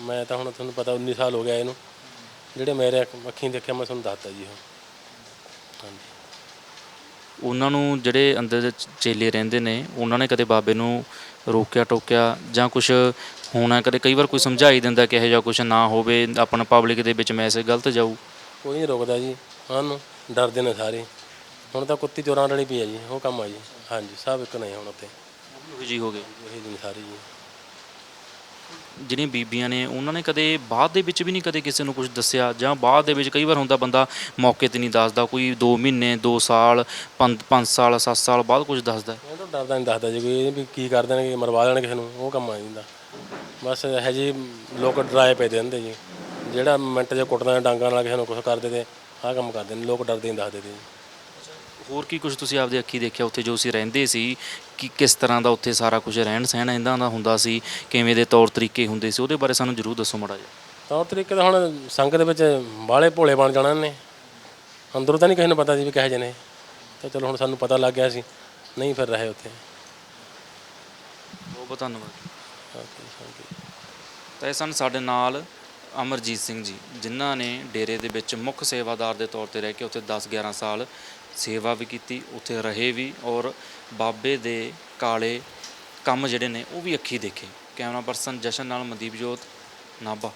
ਮੈਂ ਤਾਂ ਹੁਣ ਤੁਹਾਨੂੰ ਪਤਾ 19 ਸਾਲ ਹੋ ਗਿਆ ਇਹਨੂੰ। ਜਿਹੜੇ ਮੇਰੇ ਅੱਖ- ਦੇਖਿਆ ਮੈਂ ਤੁਹਾਨੂੰ ਦੱਸਤਾ ਜੀ ਉਹ। ਹਾਂਜੀ। ਉਹਨਾਂ ਨੂੰ ਜਿਹੜੇ ਅੰਦਰ ਦੇ ਚ- ਚੇਲੇ ਰਹਿੰਦੇ ਨੇ ਉਹਨਾਂ ਨੇ ਕਦੇ ਬਾਬੇ ਨੂੰ ਰੋਕਿਆ ਟੋਕਿਆ ਜਾਂ ਕੁਝ ਹੋਣਾ ਕਦੇ ਕਈ ਵਾਰ ਕੋਈ ਸਮਝਾਈ ਦਿੰਦਾ ਕਿ ਇਹੋ ਜਿਹਾ ਕੁਝ ਨਾ ਹੋਵੇ ਆਪਣਾ ਪਬਲਿਕ ਦੇ ਵਿੱਚ ਮੈਸੇਜ ਗਲਤ ਜਾਊ। ਕੋਈ ਨਹੀਂ ਰੋਕਦਾ ਜੀ ਹਨ ਡਰਦੇ ਨੇ ਸਾਰੇ। ਹੁਣ ਤਾਂ ਕੁੱਤੀ ਚੋਰਾਂ ਵਾਲੀ ਪਈ ਆ ਜੀ ਉਹ ਕੰਮ ਆ ਜੀ। ਹਾਂਜੀ ਸਭ ਇੱਕ ਨਹੀਂ ਹੁਣ ਉੱਥੇ। ਉਹ ਜੀ ਹੋ ਗਏ। ਇਹ ਜੀ ਸਾਰੀ ਜੀ। ਜਿਹੜੀਆਂ ਬੀਬੀਆਂ ਨੇ ਉਹਨਾਂ ਨੇ ਕਦੇ ਬਾਅਦ ਦੇ ਵਿੱਚ ਵੀ ਨਹੀਂ ਕਦੇ ਕਿਸੇ ਨੂੰ ਕੁਝ ਦੱਸਿਆ? ਜਾਂ ਬਾਅਦ ਦੇ ਵਿੱਚ ਕਈ ਵਾਰ ਹੁੰਦਾ ਬੰਦਾ ਮੌਕੇ ਤੇ ਨਹੀਂ ਦੱਸਦਾ ਕੋਈ 2 ਮਹੀਨੇ 2 ਸਾਲ 5 ਸਾਲ 7 ਸਾਲ ਬਾਅਦ ਕੁਝ ਦੱਸਦਾ ਉਹ ਤਾਂ ਡਰਦਾ ਨਹੀਂ ਦੱਸਦਾ ਜੀ ਕੋਈ ਇਹ ਵੀ ਕੀ ਕਰ ਦੇਣਗੇ ਮਰਵਾ ਦੇਣ ਕਿਸੇ ਨੂੰ ਉਹ ਕੰਮ ਆ ਜਾਂਦਾ ਬਸ ਇਹ ਜੀ ਲੋਕ ਡਰਾਏ ਪਏ ਦੇ ਹੁੰਦੇ ਜੀ। ਜਿਹੜਾ ਮਿੰਟ 'ਚ ਕੁੱਟਦਾ ਡਾਂਗਾਂ ਨਾਲ ਕਿਸੇ ਨੂੰ ਕੁਝ ਕਰਦੇ ਤੇ ਆਹ ਕੰਮ ਕਰਦੇ ਨੇ ਲੋਕ ਡਰਦੇ ਨਹੀਂ ਦੱਸਦੇ ਤੇ ਹੋਰ ਕੀ ਕੁਝ ਤੁਸੀਂ ਆਪਦੇ ਅੱਖੀ ਦੇਖਿਆ ਉੱਥੇ ਜੋ ਅਸੀਂ ਰਹਿੰਦੇ ਸੀ? ਕਿ ਕਿਸ ਤਰ੍ਹਾਂ ਦਾ ਉੱਥੇ ਸਾਰਾ ਕੁਝ ਰਹਿਣ ਸਹਿਣ ਇਹਨਾਂ ਦਾ ਹੁੰਦਾ ਸੀ? ਕਿਵੇਂ ਦੇ ਤੌਰ ਤਰੀਕੇ ਹੁੰਦੇ ਸੀ? ਉਹਦੇ ਬਾਰੇ ਸਾਨੂੰ ਜ਼ਰੂਰ ਦੱਸੋ ਮਾੜਾ ਜਿਹਾ। ਤੌਰ ਤਰੀਕੇ ਤਾਂ ਹੁਣ ਸੰਗ ਦੇ ਵਿੱਚ ਬਾਹਲੇ ਭੋਲੇ ਬਣ ਜਾਣਾ ਨੇ ਅੰਦਰੋਂ ਤਾਂ ਨਹੀਂ ਕਿਸੇ ਨੂੰ ਪਤਾ ਸੀ ਵੀ ਕਹੇ ਜਿਹੇ ਨੇ। ਤਾਂ ਚਲੋ ਹੁਣ ਸਾਨੂੰ ਪਤਾ ਲੱਗ ਗਿਆ ਸੀ। ਨਹੀਂ ਫਿਰ ਰਹੇ ਉੱਥੇ। ਬਹੁਤ ਬਹੁਤ ਧੰਨਵਾਦ। ਓਕੇ ਥੈਂਕ ਯੂ ਤਾਂ ਇਹ ਸਨ ਸਾਡੇ ਨਾਲ। ਅਮਰਜੀਤ ਸਿੰਘ ਜੀ, ਜਿਨ੍ਹਾਂ ਨੇ ਡੇਰੇ ਦੇ ਵਿੱਚ ਮੁੱਖ ਸੇਵਾਦਾਰ ਦੇ ਤੌਰ ਤੇ ਰਹਿ ਕੇ ਉੱਥੇ 10 11 ਸਾਲ ਸੇਵਾ ਵੀ ਕੀਤੀ, ਉੱਥੇ ਰਹੇ ਵੀ ਔਰ ਬਾਬੇ ਦੇ ਕਾਲੇ ਕੰਮ ਜਿਹੜੇ ਨੇ ਉਹ ਵੀ ਅੱਖੀ ਦੇਖੇ। ਕੈਮਰਾ ਪਰਸਨ ਜਸ਼ਨ ਨਾਲ ਮਨਦੀਪ ਜੋਤ, ਨਾਭਾ।